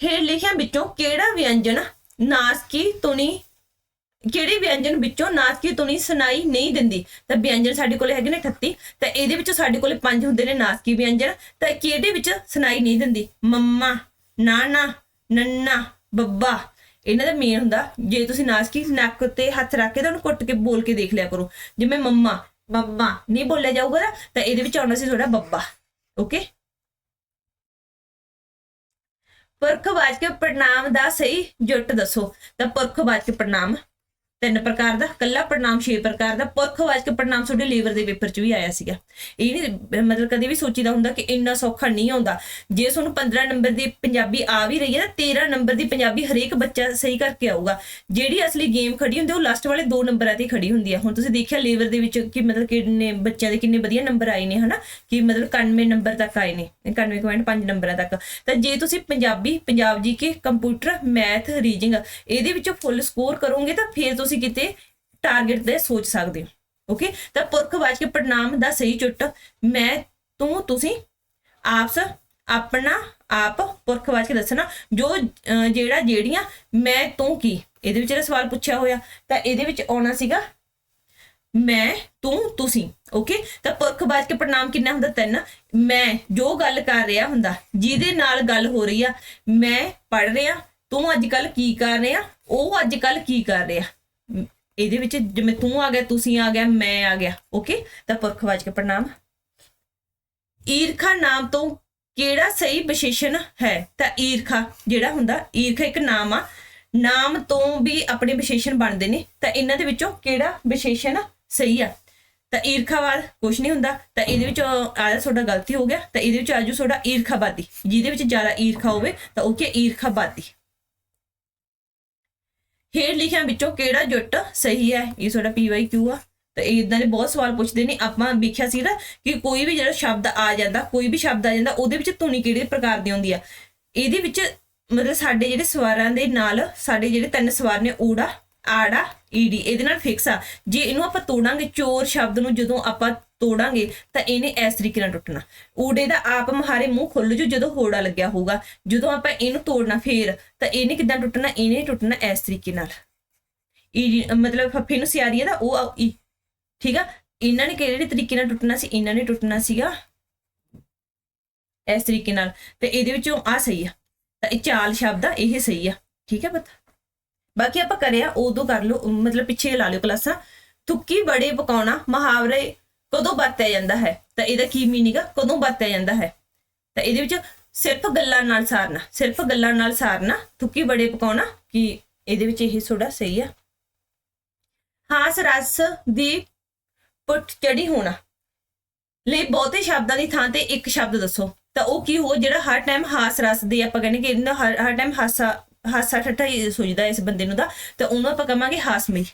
ਹੇਠ ਲਿਖਿਆਂ ਵਿੱਚੋਂ ਕਿਹੜਾ ਵਿਅੰਜਨ ਨਾਸਕੀ ਤੁਨੀ ਕਿਹੜੇ ਵਿਅੰਜਨ ਵਿੱਚੋਂ ਨਾਸਕੀ ਤੁਨੀ ਸੁਣਾਈ ਨਹੀਂ ਦਿੰਦੀ, ਤਾਂ ਵਿਅੰਜਨ ਸਾਡੇ ਕੋਲੇ ਹੈਗੇ ਨੇ 38 ਤਾਂ ਇਹਦੇ ਵਿੱਚੋਂ ਸਾਡੇ ਕੋਲੇ ਪੰਜ ਹੁੰਦੇ ਨੇ ਨਾਸਕੀ ਵਿਅੰਜਨ, ਤਾਂ ਕਿਹੜੇ ਵਿੱਚ ਸੁਣਾਈ ਨਹੀਂ ਦਿੰਦੀ? ਮੰਮਾ, ਨਾਨਾ, ਨੰਨਾ, ਬੱਬਾ। ਇਹਨਾਂ ਦਾ ਮੇਨ ਹੁੰਦਾ, ਜੇ ਤੁਸੀਂ ਨਾਸਕੀ ਨੱਕ ਤੇ ਹੱਥ ਰੱਖ ਕੇ ਤਾਂ ਉਹਨੂੰ ਕੁੱਟ ਕੇ ਬੋਲ ਕੇ ਦੇਖ ਲਿਆ ਕਰੋ। ਜਿਵੇਂ ਮੰਮਾ ਮੰਮਾ ਨਹੀਂ ਬੋਲਿਆ ਜਾਊਗਾ ਤਾਂ ਇਹਦੇ ਵਿੱਚ ਆਉਣਾ ਸੀ ਤੁਹਾਡਾ ਬੱਬਾ ਓਕੇ ਪੁਰਖਵਾਚਕ ਪ੍ਰਣਾਮ ਦਾ ਸਹੀ ਜੁੱਟ ਦੱਸੋ, ਤਾਂ ਪੁਰਖ ਵਾਚ ਕੇ ਪ੍ਰਣਾਮ। ਤਿੰਨ ਪ੍ਰਕਾਰ ਦਾ ਕੱਲਾ ਪ੍ਰਣਾਮ ਛੇ ਪ੍ਰਕਾਰ ਦਾ ਪੁਰਖਵਾਚਕ ਪ੍ਰਣਾਮ ਤੁਹਾਡੇ ਲੀਵਰ ਦੇ ਪੇਪਰ 'ਚ ਵੀ ਆਇਆ ਸੀਗਾ। ਇਹ ਨਹੀਂ ਮਤਲਬ ਕਦੇ ਵੀ ਸੋਚੀਦਾ ਹੁੰਦਾ ਕਿ ਇੰਨਾ ਸੌਖਾ ਨਹੀਂ ਆਉਂਦਾ। ਜੇ ਤੁਹਾਨੂੰ 15 ਨੰਬਰ ਦੀ ਪੰਜਾਬੀ ਆ ਵੀ ਰਹੀ ਹੈ ਤਾਂ 13 ਨੰਬਰ ਦੀ ਪੰਜਾਬੀ ਹਰੇਕ ਬੱਚਾ ਸਹੀ ਕਰਕੇ ਆਊਗਾ। ਜਿਹੜੀ ਅਸਲੀ ਗੇਮ ਖੜੀ ਹੁੰਦੀ ਉਹ ਲਾਸਟ ਵਾਲੇ ਦੋ ਨੰਬਰਾਂ ਤੇ ਖੜੀ ਹੁੰਦੀ ਹੈ। ਹੁਣ ਤੁਸੀਂ ਦੇਖਿਆ ਲੀਵਰ ਦੇ ਵਿੱਚ ਕਿ ਮਤਲਬ ਕਿੰਨੇ ਬੱਚਿਆਂ ਦੇ ਕਿੰਨੇ ਵਧੀਆ ਨੰਬਰ ਆਏ ਨੇ, ਹਨਾ? ਕਿ ਮਤਲਬ 91 ਨੰਬਰ ਤੱਕ ਆਏ ਨੇ 91.5 ਨੰਬਰਾਂ ਤੱਕ। ਤਾਂ ਜੇ ਤੁਸੀਂ ਪੰਜਾਬੀ, ਪੰਜਾਬ ਜੀ ਕੇ ਕੰਪਿਊਟਰ ਮੈਥ ਰੀਜਿੰਗ ਇਹਦੇ ਵਿੱਚੋਂ ਫੁੱਲ ਸਕੋਰ ਕਰੋਗੇ, ਤਾਂ ਫਿਰ ਤੁਸੀਂ ਕਿਤੇ ਟਾਰਗੇਟ ਤੇ ਸੋਚ ਸਕਦੇ ਹੋ। ਓਕੇ ਤਾਂ ਪੁਰਖ ਪੁਰਖਵਾਚਕ ਪ੍ਰਣਾਮ ਦਾ ਸਹੀ ਚੁੱਟ। ਮੈਂ ਤੂੰ ਤੁਸੀਂ ਆਪਸ ਆਪਣਾ ਆਪ ਪੁਰਖਵਾਚਕ ਦੱਸਣਾ। ਜੋ ਅਹ, ਜਿਹੜਾ ਜਿਹੜੀਆਂ ਮੈਂ ਤੂੰ ਕੀ? ਇਹਦੇ ਵਿੱਚ ਜਿਹੜਾ ਸਵਾਲ ਪੁੱਛਿਆ ਹੋਇਆ। ਤਾਂ ਇਹਦੇ ਵਿੱਚ ਆਉਣਾ ਸੀਗਾ ਮੈਂ ਤੂੰ ਤੁਸੀਂ। ਓਕੇ ਤਾਂ ਪੁਰਖ ਪੁਰਖਵਾਚਕ ਪ੍ਰਣਾਮ ਕਿੰਨਾ ਹੁੰਦਾ? ਤਿੰਨ। ਮੈਂ ਜੋ ਗੱਲ ਕਰ ਰਿਹਾ ਹੁੰਦਾ ਜਿਹਦੇ ਨਾਲ ਗੱਲ ਹੋ ਰਹੀ ਆ ਮੈਂ ਪੜ ਰਿਹਾ ਤੂੰ ਅੱਜ ਕੱਲ ਕੀ ਕਰ ਰਿਹਾ ਉਹ ਅੱਜ ਕੱਲ ਕੀ ਕਰ ਰਿਹਾ। ਇਹਦੇ ਵਿੱਚ ਜਿਵੇਂ ਤੂੰ ਆ ਗਿਆ, ਤੁਸੀਂ ਆ ਗਿਆ, ਮੈਂ ਆ ਗਿਆ। ਓਕੇ ਤਾਂ ਪੁਰਖਵਾਚਕ ਪ੍ਰਣਾਮ। ਈਰਖਾ ਨਾਮ ਤੋਂ ਕਿਹੜਾ ਸਹੀ ਵਿਸ਼ੇਸ਼ਣ ਹੈ? ਤਾਂ ਈਰਖਾ ਜਿਹੜਾ ਹੁੰਦਾ, ਈਰਖਾ ਇੱਕ ਨਾਮ ਆ। ਨਾਮ ਤੋਂ ਵੀ ਆਪਣੇ ਵਿਸ਼ੇਸ਼ਣ ਬਣਦੇ ਨੇ। ਤਾਂ ਇਹਨਾਂ ਦੇ ਵਿੱਚੋਂ ਕਿਹੜਾ ਵਿਸ਼ੇਸ਼ਣ ਸਹੀ ਆ? ਤਾਂ ਈਰਖਾਵਾਦ ਕੁਝ ਨਹੀਂ ਹੁੰਦਾ। ਤਾਂ ਇਹਦੇ ਵਿੱਚ ਆਇਆ ਤੁਹਾਡਾ ਗਲਤੀ ਹੋ ਗਿਆ। ਤਾਂ ਇਹਦੇ ਵਿੱਚ ਆਜੂ ਤੁਹਾਡਾ ਈਰਖਾਵਾਦੀ ਜਿਹਦੇ ਵਿੱਚ ਜ਼ਿਆਦਾ ਈਰਖਾ ਹੋਵੇ, ਤਾਂ ਉਹ ਕੀ ਈਰਖਾਵਾਦੀ ਹੇਠ ਲਿਖਿਆਂ ਵਿੱਚੋਂ ਕਿਹੜਾ ਜੁੱਟ ਸਹੀ ਹੈ? ਇਹ ਤੁਹਾਡਾ ਪੀਵਾਈ ਆ। ਤਾਂ ਇਦਾਂ ਦੇ ਬਹੁਤ ਸਵਾਲ ਪੁੱਛਦੇ ਨੇ। ਆਪਾਂ ਵੇਖਿਆ ਸੀ ਨਾ ਕਿ ਕੋਈ ਵੀ ਜਿਹੜਾ ਸ਼ਬਦ ਆ ਜਾਂਦਾ, ਕੋਈ ਵੀ ਸ਼ਬਦ ਆ ਜਾਂਦਾ, ਉਹਦੇ ਵਿੱਚ ਧੁਨੀ ਕਿਹੜੇ ਪ੍ਰਕਾਰ ਦੀ ਹੁੰਦੀ ਆ? ਇਹਦੇ ਵਿੱਚ ਮਤਲਬ ਸਾਡੇ ਜਿਹੜੇ ਸਵਾਰਾਂ ਦੇ ਨਾਲ, ਸਾਡੇ ਜਿਹੜੇ ਤਿੰਨ ਸਵਾਰ ਨੇ, ਊੜਾ, ਆੜਾ ਈਡੀ ਇਹਦੇ ਨਾਲ ਫਿਕਸ ਆ। ਜੇ ਇਹਨੂੰ ਆਪਾਂ ਤੋੜਾਂਗੇ ਚੋਰ ਸ਼ਬਦ ਨੂੰ ਜਦੋਂ ਆਪਾਂ ਤੋੜਾਂਗੇ ਤਾਂ ਇਹਨੇ ਇਸ ਤਰੀਕੇ ਨਾਲ ਟੁੱਟਣਾ। ਊੜੇ ਦਾ ਆਪ ਮਹਾਰੇ ਮੂੰਹ ਖੁੱਲ ਜੂ ਜਦੋਂ ਹੋੜਾ ਲੱਗਿਆ ਹੋਊਗਾ, ਜਦੋਂ ਆਪਾਂ ਇਹਨੂੰ ਤੋੜਨਾ ਫੇਰ, ਤਾਂ ਇਹਨੇ ਕਿਦਾਂ ਟੁੱਟਣਾ? ਇਹਨੇ ਟੁੱਟਣਾ ਇਸ ਤਰੀਕੇ ਨਾਲ। ਈ ਮਤਲਬ ਫੱਫੇ ਨੂੰ ਸਿਆਰੀ ਦਾ ਉਹ ਠੀਕ ਆ? ਇਹਨਾਂ ਨੇ ਕਿਹੜੇ ਤਰੀਕੇ ਨਾਲ ਟੁੱਟਣਾ ਸੀ? ਇਹਨਾਂ ਨੇ ਟੁੱਟਣਾ ਸੀਗਾ ਇਸ ਤਰੀਕੇ ਨਾਲ। ਤੇ ਇਹਦੇ ਵਿੱਚੋਂ ਆ ਸਹੀ ਆ। ਤਾਂ ਇਹ ਚਾਲ ਸ਼ਬਦ ਆ, ਇਹ ਸਹੀ ਆ। ਠੀਕ ਹੈ ਪਤਾ? ਬਾਕੀ ਆਪਾਂ ਕਰਿਆ, ਉਦੋਂ ਕਰ ਲਓ, ਮਤਲਬ ਪਿੱਛੇ ਲਾ ਲਿਓ ਕਲਾਸਾਂ। ਤੁੱਕੀ ਬੜੇ ਪਕਾਉਣਾ, ਮੁਹਾਵਰੇ ਕਦੋਂ ਵਰਤਿਆ ਜਾਂਦਾ ਹੈ? ਤਾਂ ਇਹਦਾ ਕੀ ਮੀਨਿੰਗ ਆ? ਕਦੋਂ ਵਰਤਿਆ ਜਾਂਦਾ ਹੈ? ਤਾਂ ਇਹਦੇ ਵਿੱਚ ਸਿਰਫ ਗੱਲਾਂ ਨਾਲ ਸਾਰਨਾ, ਸਿਰਫ ਗੱਲਾਂ ਨਾਲ ਸਾਰਨਾ, ਥੁੱਕੀ ਬੜੇ ਪਕਾਉਣਾ, ਕਿ ਇਹਦੇ ਵਿੱਚ ਇਹ ਥੋੜਾ ਸਹੀ ਆ। ਹਾਸ ਰਸ ਦੀ ਪੁੱਟ ਚੜੀ ਹੋਣਾ ਲਈ ਬਹੁਤੇ ਸ਼ਬਦਾਂ ਦੀ ਥਾਂ ਤੇ ਇੱਕ ਸ਼ਬਦ ਦੱਸੋ। ਤਾਂ ਉਹ ਕੀ ਹੋ ਜਿਹੜਾ ਹਰ ਟਾਈਮ ਹਾਸ ਰਸ ਦੇ ਆਪਾਂ ਕਹਿੰਦੇ ਕਿ ਇਹਨਾਂ ਹਰ ਹਰ ਟਾਈਮ ਹਾਸਾ ਹਾਸਾ ਠੱਠਾ ਹੀ ਸੋਚਦਾ ਇਸ ਬੰਦੇ ਨੂੰ ਦਾ ਤਾਂ ਉਹਨੂੰ ਆਪਾਂ ਕਹਾਂਗੇ ਹਾਸਮਈ।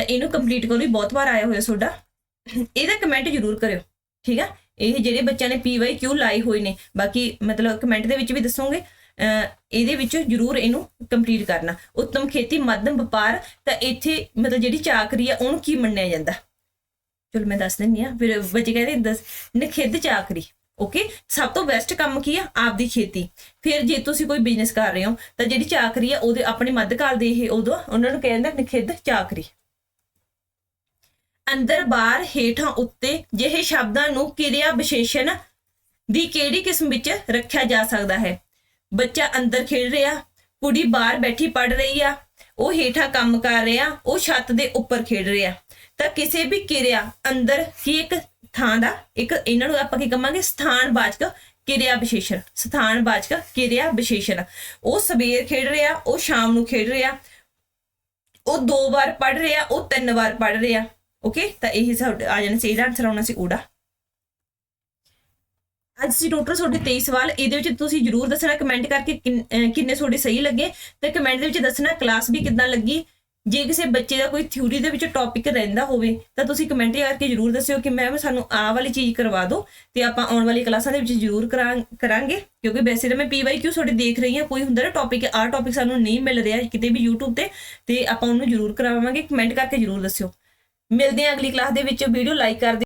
ਤਾਂ ਇਹਨੂੰ ਕੰਪਲੀਟ ਕਰੋ ਵੀ ਬਹੁਤ ਵਾਰ ਆਇਆ ਹੋਇਆ ਤੁਹਾਡਾ ਇਹਦਾ ਕਮੈਂਟ ਜ਼ਰੂਰ ਕਰਿਓ, ਠੀਕ ਆ? ਇਹ ਜਿਹੜੇ ਬੱਚਿਆਂ ਨੇ ਪੀਵਾਈ ਕਿਉਂ ਲਾਏ ਹੋਏ ਨੇ, ਬਾਕੀ ਮਤਲਬ ਕਮੈਂਟ ਦੇ ਵਿੱਚ ਵੀ ਦੱਸੋਗੇ ਇਹਦੇ ਵਿੱਚ ਜ਼ਰੂਰ ਇਹਨੂੰ ਕੰਪਲੀਟ ਕਰਨਾ। ਉੱਤਮ ਖੇਤੀ, ਮੱਧਮ ਵਪਾਰ, ਤਾਂ ਇੱਥੇ ਮਤਲਬ ਜਿਹੜੀ ਚਾਕਰੀ ਆ, ਉਹਨੂੰ ਕੀ ਮੰਨਿਆ ਜਾਂਦਾ? ਚਲੋ ਮੈਂ ਦੱਸ ਦਿੰਨੀ ਆ, ਫਿਰ ਬੱਚੇ ਕਹਿੰਦੇ ਦਸ, ਨਖਿੱਧ ਚਾਕਰੀ ਓਕੇ ਸਭ ਤੋਂ ਬੈਸਟ ਕੰਮ ਕੀ ਆ? ਆਪਦੀ ਖੇਤੀ। ਫਿਰ ਜੇ ਤੁਸੀਂ ਕੋਈ ਬਿਜ਼ਨਸ ਕਰ ਰਹੇ ਹੋ, ਤਾਂ ਜਿਹੜੀ ਚਾਕਰੀ ਆ, ਉਹਦੇ ਆਪਣੇ ਮੱਧਕਾਲ ਦੇ ਇਹ ਉਦੋਂ, ਉਹਨਾਂ ਨੂੰ ਕਹਿੰਦਾ ਨਖਿੱਧ ਚਾਕਰੀ। ਅੰਦਰ ਬਾਹਰ ਹੇਠਾਂ ਉੱਤੇ ਜਿਹੇ ਸ਼ਬਦਾਂ ਨੂੰ ਕਿਰਿਆ ਵਿਸ਼ੇਸ਼ਣ ਦੀ ਕਿਹੜੀ ਕਿਸਮ ਵਿੱਚ ਰੱਖਿਆ ਜਾ ਸਕਦਾ ਹੈ? ਬੱਚਾ ਅੰਦਰ ਖੇਡ ਰਿਹਾ, ਕੁੜੀ ਬਾਹਰ ਬੈਠੀ ਪੜ ਰਹੀ ਆ, ਉਹ ਹੇਠਾਂ ਕੰਮ ਕਰ ਰਿਹਾ, ਉਹ ਛੱਤ ਦੇ ਉੱਪਰ ਖੇਡ ਰਿਹਾ। ਤਾਂ ਕਿਸੇ ਵੀ ਕਿਰਿਆ ਅੰਦਰ ਕੀ ਇੱਕ ਥਾਂ ਦਾ, ਇੱਕ ਇਹਨਾਂ ਨੂੰ ਆਪਾਂ ਕੀ ਕਹਾਂਗੇ ਸਥਾਨ ਬਾਚਕ ਕਿਰਿਆ ਵਿਸ਼ੇਸ਼ਣ ਸਥਾਨ ਬਾਚਕ ਕਿਰਿਆ ਵਿਸ਼ੇਸ਼ਣ। ਉਹ ਸਵੇਰ ਖੇਡ ਰਿਹਾ, ਉਹ ਸ਼ਾਮ ਨੂੰ ਖੇਡ ਰਿਹਾ, ਉਹ ਦੋ ਵਾਰ ਪੜ ਰਿਹਾ, ਉਹ ਤਿੰਨ ਵਾਰ ਪੜ ਰਿਹਾ। ਓਕੇ ਤਾਂ ਇਹੀ ਸਾਡੇ ਆ ਜਾਣਾ ਚਾਹੀਦਾ ਆਨਸਰ ਆਉਣਾ ਸੀ ਊੜਾ। ਅੱਜ ਸੀ ਟੋਟਲ ਤੁਹਾਡੇ 23 ਸਵਾਲ, ਇਹਦੇ ਵਿੱਚ ਤੁਸੀਂ ਜਰੂਰ ਦੱਸਣਾ ਕਮੈਂਟ ਕਰਕੇ ਕਿੰਨੇ ਤੁਹਾਡੇ ਸਹੀ ਲੱਗੇ, ਤੇ ਕਮੈਂਟ ਦੇ ਵਿੱਚ ਦੱਸਣਾ ਕਲਾਸ ਵੀ ਕਿੱਦਾਂ ਲੱਗੀ। ਜੇ ਕਿਸੇ ਬੱਚੇ ਦਾ ਕੋਈ ਥਿਊਰੀ ਦੇ ਵਿੱਚ ਟੌਪਿਕ ਰਹਿੰਦਾ ਹੋਵੇ, ਤਾਂ ਤੁਸੀਂ ਕਮੈਂਟ ਕਰਕੇ ਜਰੂਰ ਦੱਸਿਓ ਕਿ ਮੈਮ ਸਾਨੂੰ ਆਹ ਵਾਲੀ ਚੀਜ਼ ਕਰਵਾ ਦਿਓ, ਤੇ ਆਪਾਂ ਆਉਣ ਵਾਲੀ ਕਲਾਸਾਂ ਦੇ ਵਿੱਚ ਜਰੂਰ ਕਰਾਂ- ਕਰਾਂਗੇ, ਕਿਉਂਕਿ ਵੈਸੇ ਤਾਂ ਮੈਂ ਪੀਵਾਈਕਿਊ ਤੁਹਾਡੇ ਦੇਖ ਰਹੀ ਹਾਂ, ਕੋਈ ਹੁੰਦਾ ਨਾ ਟੌਪਿਕ ਆਹ ਟੌਪਿਕ ਸਾਨੂੰ ਨਹੀਂ ਮਿਲ ਰਿਹਾ ਕਿਤੇ ਵੀ YouTube ਤੇ ਤੇ ਆਪਾਂ ਉਹਨੂੰ ਜਰੂਰ ਕਰਾਵਾਂਗੇ ਕਮੈਂਟ ਕਰਕੇ ਜਰੂਰ ਦੱਸਿਓ। ਮਿਲਦੇ ਹਾਂ ਅਗਲੀ ਕਲਾਸ ਦੇ ਵਿੱਚ। ਵੀਡੀਓ ਲਾਈਕ ਕਰ